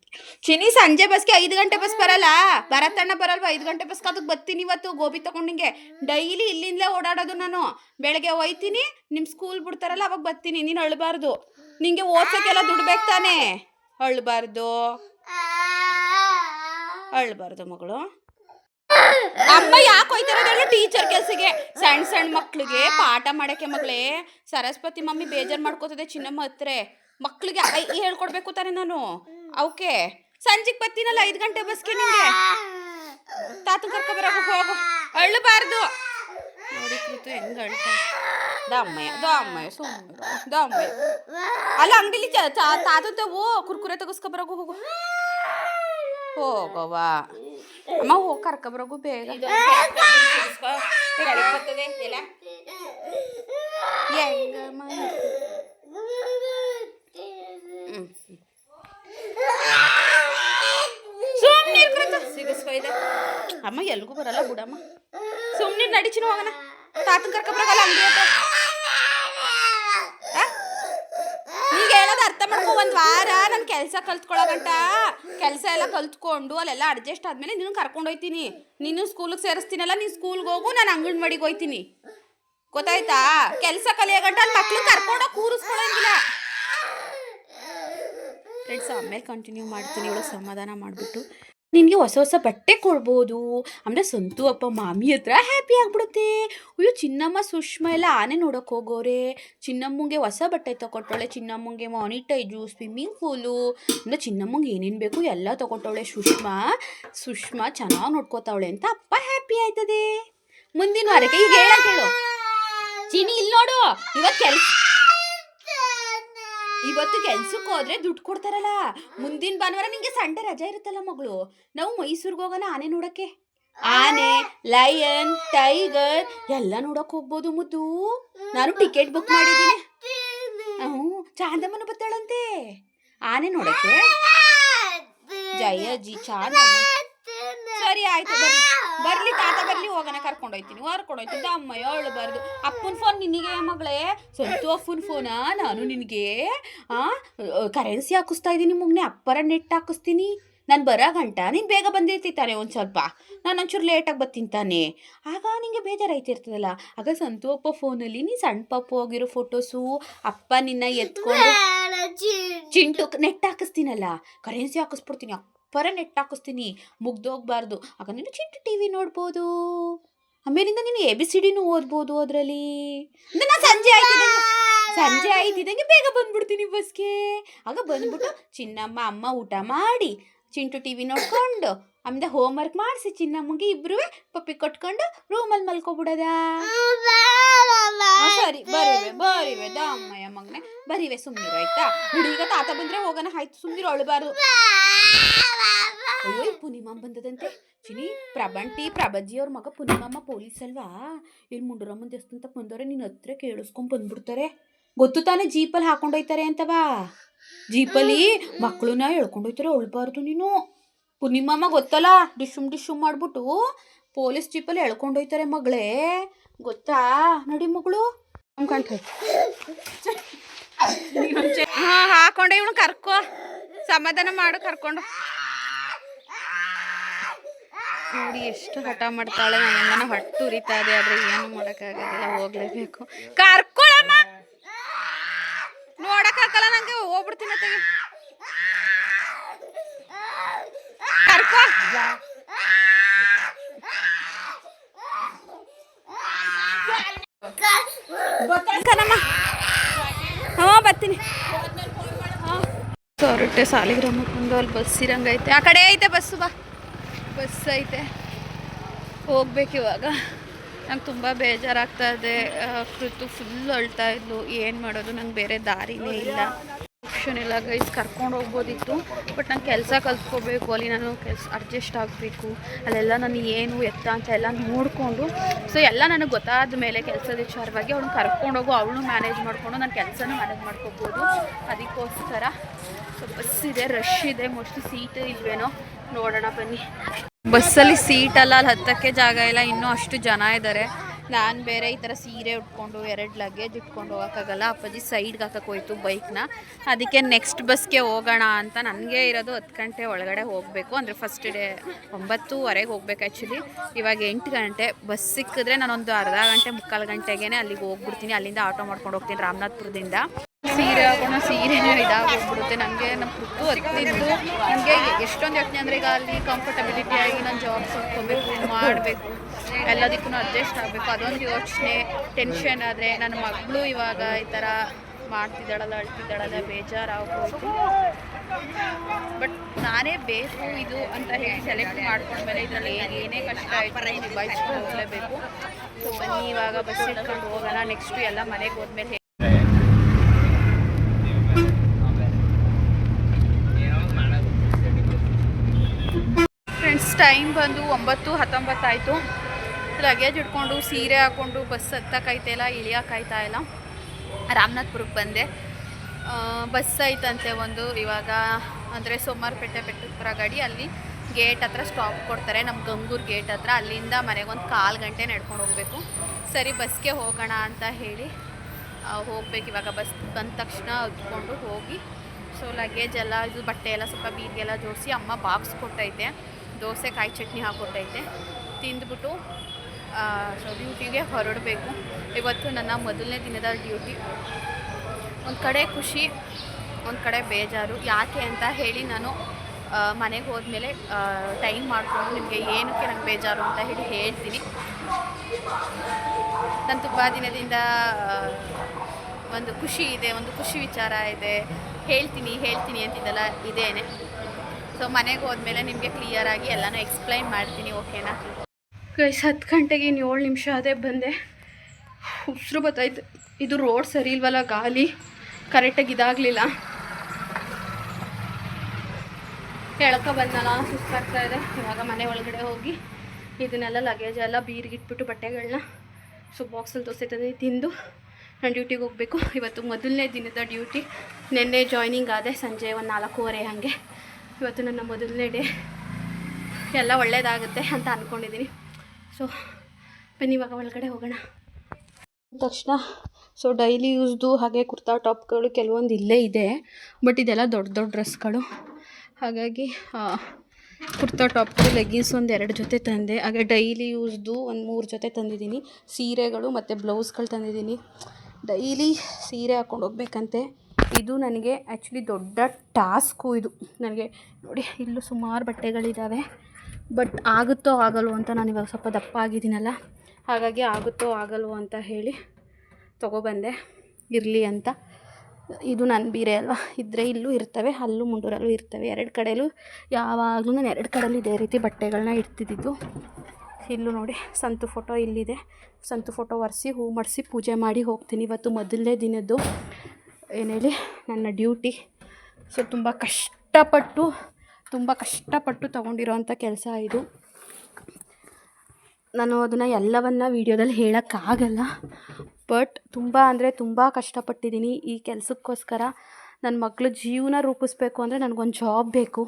ಚಿನಿ ಸಂಜೆ ಬಸ್ಗೆ ಐದು ಗಂಟೆ ಬಸ್ ಬರಲ್ಲ? ಬರತ್ತಣ್ಣ ಬರಲ್ವ? ಐದು ಗಂಟೆ ಬಸ್ಗೆ ಅದಕ್ಕೆ ಬರ್ತೀನಿ ಇವತ್ತು. ಗೋಬಿ ತಗೊಂಡಿಂಗೆ ಡೈಲಿ ಇಲ್ಲಿಂದಲೇ ಓಡಾಡೋದು ನಾನು. ಬೆಳಗ್ಗೆ ಹೋಯ್ತೀನಿ. ನಿಮ್ಮ ಸ್ಕೂಲ್ ಬಿಡ್ತಾರಲ್ಲ, ಅವಾಗ ಬರ್ತೀನಿ. ನೀನು ಅಳಬಾರ್ದು. ನಿಂಗೆ ಓದ್ಸೋಕ್ಕೆಲ್ಲ ದುಡ್ಡು ಬೇಕು ತಾನೇ. ಅಳ್ಬಾರ್ದು. ಅಳ್ಬಾರ್ದು ಮಗಳು. ಅಮ್ಮ ಯಾಕೆ ಹೋಯ್ತಾರೆ ಟೀಚರ್ ಕೆಲ್ಸಕ್ಕೆ ಸಣ್ಣ ಸಣ್ಣ ಮಕ್ಳಿಗೆ ಪಾಠ ಮಾಡಕ್ಕೆ ಮಗಳೇ, ಸರಸ್ವತಿ ಮಮ್ಮಿ ಬೇಜಾರ್ ಮಾಡ್ಕೋತದೆ ಚಿನ್ನಮ್ಮ ಹತ್ರ. ಮಕ್ಳಿಗೆ ಹೇಳ್ಕೊಡ್ಬೇಕು ತಾನೆ ನಾನು. ಅವಕ್ಕೆ ಸಂಜೆಗ್ ಬರ್ತೀನಲ್ಲ ಐದು ಗಂಟೆ ಬಸ್ಗೆ ನಿಂಗೆ? ತಾತ ಕರ್ಕೊಬರಬೇಕು ಹೋಗು ಅಳ್ಳಬಾರ್ದು ನೋಡಿ ಕೂತು ಹೆಂಗ ದಮ್ಮಯ್ಯ ದಮ್ಮಯ್ಯ ಸುಮ್ಮನೆ ದಮ್ಮಯ್ಯ ಅಲ್ಲ ಅಂಗಡಿಲಿ ತಾತಂತವು ಕುರ್ಕುರೆ ಬರಕು ಹೋಗು. ಹೋಗವ್ವ? ಅಮ್ಮ ಹೋಗಿ ಕರ್ಕೊಬರಗು ಬೇಗ. ಹೆಂಗಮ್ಮ ಸುಮ್ಮನೆ ಸಿಗಿಸ್ಕೊಯ್ದ ಅಮ್ಮ ಎಲ್ಗೂ ಬರಲ್ಲ ಬಿಡಮ್ಮ. ಸುಮ್ಮನೆ ನಡಿಚಿನ ಹೋಗಣ ತಾತನ ಕರ್ಕೊಬರಗಲ್ಲ ಅಂಗಡಿ ಹತ್ರ? ನೀಗ ಹೇಳೋದು ಅರ್ಥ ಮಾಡ್ಕೊ ಒಂದು ವಾರ ಕೆಲಸ ಕಲ್ತ್ಕೊಳ್ಳೋ ಗಂಟ. ಕೆಲಸ ಎಲ್ಲ ಕಲ್ತ್ಕೊಂಡು ಅಲ್ಲೆಲ್ಲ ಅಡ್ಜಸ್ಟ್ ಆದಮೇಲೆ ನೀನು ಕರ್ಕೊಂಡು ಹೋಯ್ತೀನಿ. ನೀನು ಸ್ಕೂಲಿಗೆ ಸೇರಿಸ್ತೀನಲ್ಲ, ನೀನು ಸ್ಕೂಲ್ಗೆ ಹೋಗು, ನಾನು ಅಂಗನವಾಡಿಗೆ ಹೋಯ್ತೀನಿ. ಗೊತ್ತಾಯ್ತಾ? ಕೆಲಸ ಕಲಿಯೋಗಂಟ ಅಲ್ಲಿ ಮಕ್ಳು ಕರ್ಕೊಂಡು ಕೂರಿಸ್ಕೊಳ್ಳೋಂಗಿಲ್ಲ ಫ್ರೆಂಡ್ಸ್ ಆಮೇಲೆ ಕಂಟಿನ್ಯೂ ಮಾಡ್ತೀನಿ. ಇವಳು ಸಮಾಧಾನ ಮಾಡಿಬಿಟ್ಟು. ನಿನಗೆ ಹೊಸ ಹೊಸ ಬಟ್ಟೆ ಕೊಡ್ಬೋದು. ಅಂದರೆ ಸಂತು ಅಪ್ಪ ಮಾಮಿ ಹತ್ರ ಹ್ಯಾಪಿ ಆಗಿಬಿಡುತ್ತೆ. ಅಯ್ಯೋ, ಚಿನ್ನಮ್ಮ, ಸುಷ್ಮಾ ಎಲ್ಲ ಆನೆ ನೋಡೋಕೆ ಹೋಗೋರೆ. ಚಿನ್ನಮ್ಮಂಗೆ ಹೊಸ ಬಟ್ಟೆ ತಗೊಟ್ಟವಳೆ ಚಿನ್ನಮ್ಮಂಗೆ ಮಾನಿಟೈಜು ಸ್ವಿಮ್ಮಿಂಗ್ ಪೂಲು ಅಂದರೆ ಚಿನ್ನಮ್ಮಂಗೆ ಏನೇನು ಬೇಕು ಎಲ್ಲ ತಗೊಟ್ಟವಳೆ ಸುಷ್ಮಾ. ಸುಷ್ಮಾ ಚೆನ್ನಾಗಿ ನೋಡ್ಕೋತಾವಳೆ ಅಂತ ಅಪ್ಪ ಹ್ಯಾಪಿ ಆಯ್ತದೆ. ಮುಂದಿನ ವಾರಕ್ಕೆ ಈಗ ಹೇಳಕ್ ಹೇಳು. ಚಿನಿ ಇಲ್ಲಿ ನೋಡು. ಇವತ್ತು ಕೆಲ್ಸ ಇವತ್ತು ಕೆಲ್ಸಕ್ಕೆ ಹೋದ್ರೆ ದುಡ್ಡು ಕೊಡ್ತಾರಲ್ಲ. ಮುಂದಿನ ಭಾನುವಾರ ನಿಂಗೆ ಸಂಡೆ ರಜಾ ಇರುತ್ತಲ್ಲ ಮಗಳು. ನಾವು ಮೈಸೂರಿಗೆ ಹೋಗೋಣ ಆನೆ ನೋಡಕ್ಕೆ. ಆನೆ, ಲಯನ್, ಟೈಗರ್ ಎಲ್ಲ ನೋಡಕ್ ಹೋಗ್ಬೋದು ಮುದ್ದು. ನಾನು ಟಿಕೆಟ್ ಬುಕ್ ಮಾಡಿದ್ದೀನಿ. ಹ್ಞೂ, ಚಾಂದಮ್ಮನ ಬತ್ತಾಳಂತೆ ಆನೆ ನೋಡಕ್ಕೆ. ಜಿ ಚಾಂದಮ್ಮ. ಸರಿ ಆಯ್ತು ಬರ್ಲಿ. ಬರ್ಲಿ ತಾತ ಬರ್ಲಿ ಹೋಗೋಣ ಕರ್ಕೊಂಡು ಹೋಯ್ತೀನಿ. ಕರ್ಕೊಂಡು ಹೋಯ್ತೀನಿ ಅಮ್ಮ ಹೇಳಬಾರ್ದು ಅಪ್ಪನ ಫೋನ್ ನಿನಗೆ ಮಗಳೇ? ಸ್ವಂತ ಅಪ್ಪನ ಫೋನ ನಾನು ನಿನಗೆ ಆ ಕರೆನ್ಸಿ ಹಾಕಿಸ್ತಾ ಇದ್ದೀನಿ ಮುಗ್ನೆ ಅಪ್ಪರ ನೆಟ್ ಹಾಕಿಸ್ತೀನಿ. ನಾನು ಬರೋ ಗಂಟ ನೀನು ಬೇಗ ಬಂದಿರ್ತಿತ್ತಾನೆ ಒಂದು ಸ್ವಲ್ಪ. ನಾನು ಒಂಚೂರು ಲೇಟಾಗಿ ಬರ್ತೀನಿ ತಾನೆ. ಆಗ ನಿಂಗೆ ಬೇಜಾರಾಯ್ತಿರ್ತದಲ್ಲ. ಆಗ ಸಂತು ಅಪ್ಪ ಫೋನಲ್ಲಿ ನೀ ಸಣ್ಣ ಪಾಪು ಹೋಗಿರೋ ಫೋಟೋಸು ಅಪ್ಪ ನಿನ್ನ ಎತ್ಕೊಂಡು ಚಿಂಟು. ನೆಟ್ ಹಾಕಿಸ್ತೀನಲ್ಲ. ಕರೆನ್ಸಿ ಹಾಕಿಸ್ಬಿಡ್ತೀನಿ. ಅಪ್ಪರ ನೆಟ್ ಹಾಕಿಸ್ತೀನಿ ಮುಗ್ದೋಗ್ಬಾರ್ದು. ಆಗ ನೀನು ಚಿಂಟು ಟಿ ವಿ ನೋಡ್ಬೋದು. ಆಮೇಲಿಂದ ನೀನು ಎ ಬಿ ಸಿ ಡಿನೂ ಓದ್ಬೋದು ಅದರಲ್ಲಿ. ನಾನು ಸಂಜೆ ಆಯ್ತು ಸಂಜೆ ಆಯ್ತಿದ್ದಂಗೆ ಬೇಗ ಬಂದ್ಬಿಡ್ತೀನಿ ಬಸ್ಗೆ. ಆಗ ಬಂದ್ಬಿಟ್ಟು ಚಿನ್ನಮ್ಮ, ಅಮ್ಮ ಊಟ ಮಾಡಿ ಚಿಂಟು ಟಿ ವಿ ನೋಡ್ಕೊಂಡು ಆಮೇಲೆ ಹೋಮ್ವರ್ಕ್ ಮಾಡಿಸಿ ಚಿನ್ನಮ್ಮಗೆ ಇಬ್ರು ಪಪ್ಪಿ ಕೊಟ್ಕೊಂಡು ರೂಮಲ್ಲಿ ಮಲ್ಕೊಬಿಡದ? ಸರಿ, ಬರಿವೆ ಬರಿವೆ, ದಮ್ಮಯ್ಯ ಮಗನೆ. ಬರಿವೆ ಸುಮ್ಮನಿರು ಆಯ್ತಾ? ಹುಡುಗ ತಾತ ಬಂದ್ರೆ ಹೋಗೋಣ. ಆಯ್ತು ಸುಮ್ಮನಿರು ಅಳಬಾರ್ದು. ಅಯ್ಯೋ, ಈ ಬಂದದಂತೆ. ಚಿನಿ ಪ್ರಬಂಟಿ ಪ್ರಭಜ್ಜಿ ಅವ್ರ ಮಗ ಪುನಿಮಮ್ಮ ಪೊಲೀಸ್ ಅಲ್ವಾ? ಇಲ್ಲಿ ಮುಂಡ್ರಮ್ಮನ ದೇವಸ್ಥಾನ ಬಂದವ್ರೆ ನಿನ್ನ ಹತ್ರ ಕೇಳಿಸ್ಕೊಂಡ್ ಬಂದ್ಬಿಡ್ತಾರೆ. ಗೊತ್ತು ತಾನೇ ಜೀಪಲ್ಲಿ ಹಾಕೊಂಡೋಯ್ತಾರೆ ಅಂತವಾ? ಜೀಪಲ್ಲಿ ಮಕ್ಕಳನ್ನ ಎಳ್ಕೊಂಡೋಯ್ತಾರೆ ಅಳ್ಬಾರ್ದು ನೀನು. ಪುನಿಮಮ್ಮ ಗೊತ್ತಲ್ಲ? ಡಿಶುಮ್ ಡಿಶುಮ್ ಮಾಡ್ಬಿಟ್ಟು ಪೊಲೀಸ್ ಜೀಪಲ್ಲಿ ಎಳ್ಕೊಂಡೋಯ್ತಾರೆ ಮಗಳೇ. ಗೊತ್ತಾ ನೋಡಿ ಮಗಳು? ಹಾ, ಹಾಕೊಂಡೆ ಇವನು ಕರ್ಕೋ. ಸಮಾಧಾನ ಮಾಡು, ಕರ್ಕೊಂಡು. ನೋಡಿ, ಎಷ್ಟು ಹಠ ಮಾಡ್ತಾಳೆ. ನನ್ನ ಹೊಟ್ಟು ಉರಿತಾ ಇದೆ, ಆದ್ರೆ ಏನು ಮಾಡೋಕ್ಕಾಗೋದಿಲ್ಲ, ಹೋಗ್ಲೇಬೇಕು. ಕರ್ಕೊಳಮ್ಮ! ನೋಡಕ್ಕಾಗಲ್ಲ ನಂಗೆ, ಹೋಗ್ಬಿಡ್ತೀನಿ ತೆಗಿ ಹ್ಞೂ ಬರ್ತೀನಿ. ಹೊರಟೆ ಸಾಲಿಗ್ರಾಮಕ್ಕೆ ಅಲ್ಲಿ ಬಸ್ ಇರಂಗೈತೆ. ಆ ಕಡೆ ಐತೆ ಬಸ್ಸು ಬಾ. ಬಸ್ ಐತೆ. ಹೋಗ್ಬೇಕು ಇವಾಗ. ನಂಗೆ ತುಂಬ ಬೇಜಾರಾಗ್ತಾ ಇದೆ. ಕೃತು ಫುಲ್ ಅಳ್ತಾ ಇದ್ಲು. ಏನು ಮಾಡೋದು? ನಂಗೆ ಬೇರೆ ದಾರಿನೇ ಇಲ್ಲ. ಆಪ್ಷನ್ ಇಲ್ಲ ಗೈಸ್ ಕರ್ಕೊಂಡು ಹೋಗ್ಬೋದಿತ್ತು ಬಟ್ ನಾನು ಕೆಲಸ ಕಲ್ತ್ಕೋಬೇಕು. ಅಲ್ಲಿ ನಾನು ಕೆಲಸ ಅಡ್ಜಸ್ಟ್ ಆಗಬೇಕು. ಅಲ್ಲೆಲ್ಲ ನಾನು ಏನು ಎತ್ತ ಅಂತ ಎಲ್ಲ ನೋಡಿಕೊಂಡು ಸೊ ಎಲ್ಲ ನನಗೆ ಗೊತ್ತಾದ ಮೇಲೆ ಕೆಲಸದ ವಿಚಾರವಾಗಿ ಅವ್ಳನ್ನ ಕರ್ಕೊಂಡೋಗು ಅವಳು ಮ್ಯಾನೇಜ್ ಮಾಡಿಕೊಂಡು ನಾನು ಕೆಲಸನೂ ಮ್ಯಾನೇಜ್ ಮಾಡ್ಕೋಬೋದು. ಅದಕ್ಕೋಸ್ಕರ ಸೊ ಬಸ್ ಇದೆ ರಶ್ ಇದೆ. ಮೋಸ್ಟ್ಲಿ ಸೀಟ್ ಇಲ್ವೇನೋ, ನೋಡೋಣ ಬನ್ನಿ. ಬಸ್ಸಲ್ಲಿ ಸೀಟಲ್ಲ ಅಲ್ಲ, ಅಲ್ಲಿ ಹತ್ತಕ್ಕೆ ಜಾಗ ಇಲ್ಲ. ಇನ್ನೂ ಅಷ್ಟು ಜನ ಇದ್ದಾರೆ ನಾನು ಬೇರೆ ಈ ಥರ ಸೀರೆ ಉಟ್ಕೊಂಡು, ಎರಡು ಲಗೇಜ್ ಇಟ್ಕೊಂಡು ಹೋಗೋಕ್ಕಾಗಲ್ಲ. ಅಪ್ಪಾಜಿ ಸೈಡ್ಗೆ ಹಾಕಕ್ಕೆ ಹೋಯ್ತು ಬೈಕ್ನ ಅದಕ್ಕೆ ನೆಕ್ಸ್ಟ್ ಬಸ್ಗೆ ಹೋಗೋಣ ಅಂತ ನನಗೆ ಇರೋದು ಹತ್ತು ಗಂಟೆ ಒಳಗಡೆ ಹೋಗಬೇಕು. ಅಂದರೆ ಫಸ್ಟ್ ಡೇ ಒಂಬತ್ತುವರೆಗೆ ಹೋಗ್ಬೇಕು ಆ್ಯಕ್ಚುಲಿ ಇವಾಗ ಎಂಟು ಗಂಟೆ. ಬಸ್ ಸಿಕ್ಕಿದ್ರೆ ನಾನೊಂದು ಅರ್ಧ ಗಂಟೆ, ಮುಕ್ಕಾಲು ಗಂಟೆಗೆ ಅಲ್ಲಿಗೆ ಹೋಗ್ಬಿಡ್ತೀನಿ. ಅಲ್ಲಿಂದ ಆಟೋ ಮಾಡ್ಕೊಂಡು ಹೋಗ್ತೀನಿ ರಾಮನಾಥ್ಪುರದಿಂದ. ಸೀರೆ ಹಾಕೊಂಡು ಸೀರೆನೂ ಇದಾಗೋಗ್ಬಿಡುತ್ತೆ ನನಗೆ ನಮ್ಮ ಕುತ್ತು ಹತ್ತಿದ್ದು. ನನಗೆ ಎಷ್ಟೊಂದು ಯೋಚನೆ ಅಂದರೆ ಈಗ ಅಲ್ಲಿ ಕಂಫರ್ಟಬಿಲಿಟಿ ಆಗಿ ನಾನು ಜಾಬ್ ಸೇರ್ಕೋಬೇಕು ಮಾಡಬೇಕು. ಎಲ್ಲದಕ್ಕೂ ಅಡ್ಜಸ್ಟ್ ಆಗಬೇಕು. ಅದೊಂದು ಯೋಚನೆ ಟೆನ್ಷನ್ ಆದರೆ ನನ್ನ ಮಗಳು ಇವಾಗ ಈ ಥರ ಮಾಡ್ತಿದ್ದಾಳಲ್ಲ, ಅಳ್ತಿದ್ದಾಳಲ್ಲ ಬೇಜಾರಾಗೋಯ್ತು ಬಟ್ ನಾನೇ ಬೇಕು ಇದು ಅಂತ ಹೇಳಿ ಸೆಲೆಕ್ಟ್ ಮಾಡ್ಕೊಂಡ್ಮೇಲೆ ಇದರಲ್ಲಿ ಏನೇ ಕಷ್ಟ ಆಯಿತು ನಿಭಾಯಿಸ್ಕೊಂಡು ಹೋಗಲೇಬೇಕು. ಸೊ ಬನ್ನಿ, ಇವಾಗ ಬಸ್ ಇಟ್ಕೊಂಡು ಹೋಗೋಣ. ನೆಕ್ಸ್ಟು ಎಲ್ಲ ಮನೆಗೆ ಹೋದ್ಮೇಲೆ ಫ್ರೆಂಡ್ಸ್ ಟೈಮ್ ಬಂದು ಒಂಬತ್ತು ಹತ್ತೊಂಬತ್ತು ಆಯಿತು ಲಗೇಜ್ ಇಟ್ಕೊಂಡು ಸೀರೆ ಹಾಕ್ಕೊಂಡು ಬಸ್ ಹತ್ತಕ್ಕಾಯ್ತಾ ಇಲ್ಲ, ಇಳಿಯೋಕ್ಕಾಯ್ತಾ ಇಲ್ಲ. ರಾಮನಾಥ್ಪುರಕ್ಕೆ ಬಂದೆ. ಬಸ್ ಐತಂತೆ ಒಂದು, ಇವಾಗ ಅಂದರೆ ಸೋಮಾರಪೇಟೆ ಬೆಟ್ಟಪುರ ಗಾಡಿ ಅಲ್ಲಿ ಗೇಟ್ ಹತ್ರ ಸ್ಟಾಪ್ ಕೊಡ್ತಾರೆ ನಮ್ಮ ಗಂಗೂರು ಗೇಟ್ ಹತ್ರ. ಅಲ್ಲಿಂದ ಮನೆಗೊಂದು ಕಾಲು ಗಂಟೆ ನಡ್ಕೊಂಡು ಹೋಗಬೇಕು. ಸರಿ ಬಸ್ಗೆ ಹೋಗೋಣ ಅಂತ ಹೇಳಿ ಹೋಗ್ಬೇಕು. ಇವಾಗ ಬಸ್ ಬಂದ ತಕ್ಷಣ ಹತ್ಕೊಂಡು ಹೋಗಿ ಸೊ ಲಗೇಜ್ ಎಲ್ಲ, ಇದು ಬಟ್ಟೆ ಎಲ್ಲ ಸ್ವಲ್ಪ ಬೀದಿಗೆಲ್ಲ ಜೋಡಿಸಿ, ಅಮ್ಮ ಬಾಕ್ಸ್ ಕೊಟ್ಟೈತೆ. ದೋಸೆ, ಕಾಯಿ ಚಟ್ನಿ ಹಾಕ್ಕೊಟ್ಟೈತೆ ತಿಂದ್ಬಿಟ್ಟು ಸೊ ಡ್ಯೂಟಿಗೆ ಹೊರಡಬೇಕು. ಇವತ್ತು ನನ್ನ ಮೊದಲನೇ ದಿನದ ಡ್ಯೂಟಿ ಒಂದು ಕಡೆ ಖುಷಿ, ಒಂದು ಕಡೆ ಬೇಜಾರು. ಯಾಕೆ ಅಂತ ಹೇಳಿ ನಾನು ಮನೆಗೆ ಹೋದ್ಮೇಲೆ ಟೈಮ್ ಮಾಡಿಕೊಂಡು ನಿಮಗೆ ಏನಕ್ಕೆ ನಂಗೆ ಬೇಜಾರು ಅಂತ ಹೇಳಿ ಹೇಳ್ತೀನಿ. ನಾನು ತುಂಬ ದಿನದಿಂದ ಒಂದು ಖುಷಿ ಇದೆ, ಒಂದು ಖುಷಿ ವಿಚಾರ ಇದೆ. ಹೇಳ್ತೀನಿ ಹೇಳ್ತೀನಿ ಅಂತಿದ್ದಲ್ಲ ಇದೇನೆ. ಸೊ ಮನೆಗೆ ಹೋದ್ಮೇಲೆ ನಿಮಗೆ ಕ್ಲಿಯರಾಗಿ ಎಲ್ಲನೂ ಎಕ್ಸ್ಪ್ಲೈನ್ ಮಾಡ್ತೀನಿ ಓಕೆನಾ ಗೈಸ್ ಹತ್ತು ಗಂಟೆಗೆ ಇನ್ನು ಏಳು ನಿಮಿಷ ಅದೇ ಬಂದೆ. ಉಸಿರು ಬತ್ತಾಯ್ತು ಇದು ರೋಡ್ ಸರಿ ಇಲ್ವಲ್ಲ, ಗಾಲಿ. ಕರೆಕ್ಟಾಗಿ ಇದಾಗಲಿಲ್ಲ. ಕೆಳಕ ಬಂದಲ್ಲ, ಸುಸ್ತಾಗ್ತಾ ಇದೆ. ಇವಾಗ ಮನೆ ಒಳಗಡೆ ಹೋಗಿ ಇದನ್ನೆಲ್ಲ ಲಗೇಜ್ ಎಲ್ಲ ಬೀರ್ಗಿಟ್ಬಿಟ್ಟು ಬಟ್ಟೆಗಳನ್ನ ಸೊ ಬಾಕ್ಸಲ್ಲಿ ದೋಸೆ ತಂದು ತಿಂದು ನಾನು ಡ್ಯೂಟಿಗೆ ಹೋಗಬೇಕು. ಇವತ್ತು ಮೊದಲನೇ ದಿನದ ಡ್ಯೂಟಿ ನಿನ್ನೆ ಜಾಯ್ನಿಂಗ್ ಆದೆ, ಸಂಜೆ ಒಂದು ನಾಲ್ಕೂವರೆ ಹಾಗೆ. ಇವತ್ತು ನನ್ನ ಮೊದಲನೇ ಡೇ ಎಲ್ಲ ಒಳ್ಳೆಯದಾಗುತ್ತೆ ಅಂತ ಅಂದ್ಕೊಂಡಿದ್ದೀನಿ ಸೊ ಬನ್ನಿ, ಇವಾಗ ಒಳಗಡೆ ಹೋಗೋಣ. ತಕ್ಷಣ ಸೊ ಡೈಲಿ ಯೂಸ್ದು ಹಾಗೆ ಕುರ್ತಾ ಟಾಪ್ಗಳು ಕೆಲವೊಂದು ಇಲ್ಲೇ ಇದೆ ಬಟ್ ಇದೆಲ್ಲ ದೊಡ್ಡ ದೊಡ್ಡ ಡ್ರೆಸ್ಗಳು ಹಾಗಾಗಿ ಕುರ್ತಾ ಟಾಪ್ಗಳು ಲೆಗ್ಗಿನ್ಸ್ ಒಂದು ಎರಡು ಜೊತೆ ತಂದೆ. ಹಾಗೆ ಡೈಲಿ ಯೂಸ್ದು ಒಂದು ಮೂರು ಜೊತೆ ತಂದಿದ್ದೀನಿ. ಸೀರೆಗಳು ಮತ್ತು ಬ್ಲೌಸ್ಗಳು ತಂದಿದ್ದೀನಿ. ಡೈಲಿ ಸೀರೆ ಹಾಕ್ಕೊಂಡು ಹೋಗ್ಬೇಕಂತೆ. ಇದು ನನಗೆ ಆ್ಯಕ್ಚುಲಿ ದೊಡ್ಡ ಟಾಸ್ಕು ಇದು. ನನಗೆ ನೋಡಿ, ಇಲ್ಲೂ ಸುಮಾರು ಬಟ್ಟೆಗಳಿದ್ದಾವೆ ಬಟ್ ಆಗುತ್ತೋ ಆಗಲ್ವೋ ಅಂತ ನಾನು ಇವಾಗ ಸ್ವಲ್ಪ ದಪ್ಪ ಆಗಿದ್ದೀನಲ್ಲ ಹಾಗಾಗಿ ಆಗುತ್ತೋ ಆಗಲ್ವೋ ಅಂತ ಹೇಳಿ ತೊಗೊಬಂದೆ. ಇರಲಿ ಅಂತ. ಇದು ನನ್ನ ಬೀರೆ ಅಲ್ವಾ? ಇದ್ದರೆ ಇಲ್ಲೂ ಇರ್ತವೆ, ಅಲ್ಲೂ ಮುಂಡೂರಲ್ಲೂ ಇರ್ತವೆ. ಎರಡು ಕಡೆಯಲ್ಲೂ ಯಾವಾಗಲೂ ನಾನು ಎರಡು ಕಡೆಯಲ್ಲೂ ಇದೇ ರೀತಿ ಬಟ್ಟೆಗಳನ್ನ ಇಡ್ತಿದ್ದಿದ್ದು ಇಲ್ಲೂ ನೋಡಿ, ಸಂತು ಫೋಟೋ ಇಲ್ಲಿದೆ. ಸಂತು ಫೋಟೋ ಒರೆಸಿ, ಹೂ ಮಡಿಸಿ ಪೂಜೆ ಮಾಡಿ ಹೋಗ್ತೀನಿ ಇವತ್ತು ಮೊದಲನೇ ದಿನದ್ದು. ಏನೇಳಿ ನನ್ನ ಡ್ಯೂಟಿ ಸೊ ತುಂಬ ಕಷ್ಟಪಟ್ಟು ತುಂಬ ಕಷ್ಟಪಟ್ಟು ತೊಗೊಂಡಿರೋವಂಥ ಕೆಲಸ ಇದು. ನಾನು ಅದನ್ನು ಎಲ್ಲವನ್ನು ವೀಡಿಯೋದಲ್ಲಿ ಹೇಳೋಕ್ಕಾಗಲ್ಲ. ಬಟ್ ತುಂಬ ಅಂದರೆ ತುಂಬ ಕಷ್ಟಪಟ್ಟಿದ್ದೀನಿ ಈ ಕೆಲಸಕ್ಕೋಸ್ಕರ. ನನ್ನ ಮಕ್ಕಳು ಜೀವನ ರೂಪಿಸ್ಬೇಕು ಅಂದರೆ ನನಗೊಂದು ಜಾಬ್ ಬೇಕು.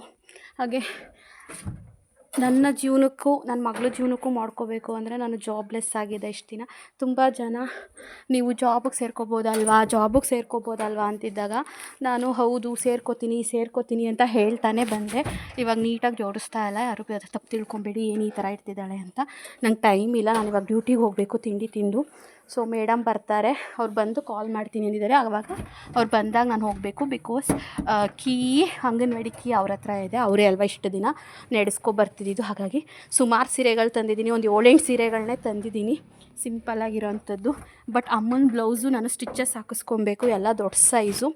ಹಾಗೆ ನನ್ನ ಜೀವನಕ್ಕೂ ನನ್ನ ಮಗಳ ಜೀವನಕ್ಕೂ ಮಾಡ್ಕೋಬೇಕು ಅಂದರೆ ನಾನು ಜಾಬ್ಲೆಸ್ ಆಗಿದೆ ಇಷ್ಟು ದಿನ. ತುಂಬ ಜನ ನೀವು ಜಾಬಿಗೆ ಸೇರ್ಕೋಬೋದಲ್ವಾ? ಜಾಬಿಗೆ ಸೇರ್ಕೋಬೋದಲ್ವಾ ಅಂತಿದ್ದಾಗ ನಾನು ಹೌದು, ಸೇರ್ಕೋತೀನಿ ಸೇರ್ಕೋತೀನಿ ಅಂತ ಹೇಳ್ತಾನೆ ಬಂದೆ. ಇವಾಗ ನೀಟಾಗಿ ಜೋಡಿಸ್ತಾ ಇಲ್ಲ. ಯಾರು ತಪ್ಪು ತಿಳ್ಕೊಬೇಡಿ, ಏನು ಈ ಥರ ಇರ್ತಿದ್ದಾಳೆ ಅಂತ. ನಂಗೆ ಟೈಮ್ ಇಲ್ಲ. ನಾನು ಇವಾಗ ಡ್ಯೂಟಿಗೆ ಹೋಗಬೇಕು, ತಿಂಡಿ ತಿಂದು. ಸೊ ಮೇಡಮ್ ಬರ್ತಾರೆ. ಅವ್ರು ಬಂದು ಕಾಲ್ ಮಾಡ್ತೀನಿ ಅಂದಿದ್ದಾರೆ. ಆವಾಗ ಅವ್ರು ಬಂದಾಗ ನಾನು ಹೋಗಬೇಕು ಬಿಕಾಸ್ ಕೀ, ಅಂಗನವಾಡಿ ಕೀ ಅವ್ರ ಹತ್ರ ಇದೆ. ಅವರೇ ಅಲ್ವಾ ಇಷ್ಟು ದಿನ ನಡೆಸ್ಕೊ ಬರ್ತಿದ್ದಿದ್ದು. ಹಾಗಾಗಿ ಸುಮಾರು ಸೀರೆಗಳು ತಂದಿದ್ದೀನಿ. ಒಂದು ಏಳೆಂಟು ಸೀರೆಗಳನ್ನೇ ತಂದಿದ್ದೀನಿ. ಸಿಂಪಲ್ಲಾಗಿರೋವಂಥದ್ದು ಬಟ್ ಅಮ್ಮನ ಬ್ಲೌಸು ನಾನು ಸ್ಟಿಚಸ್ ಹಾಕಿಸ್ಕೊಬೇಕು. ಎಲ್ಲ ದೊಡ್ಡ ಸೈಜು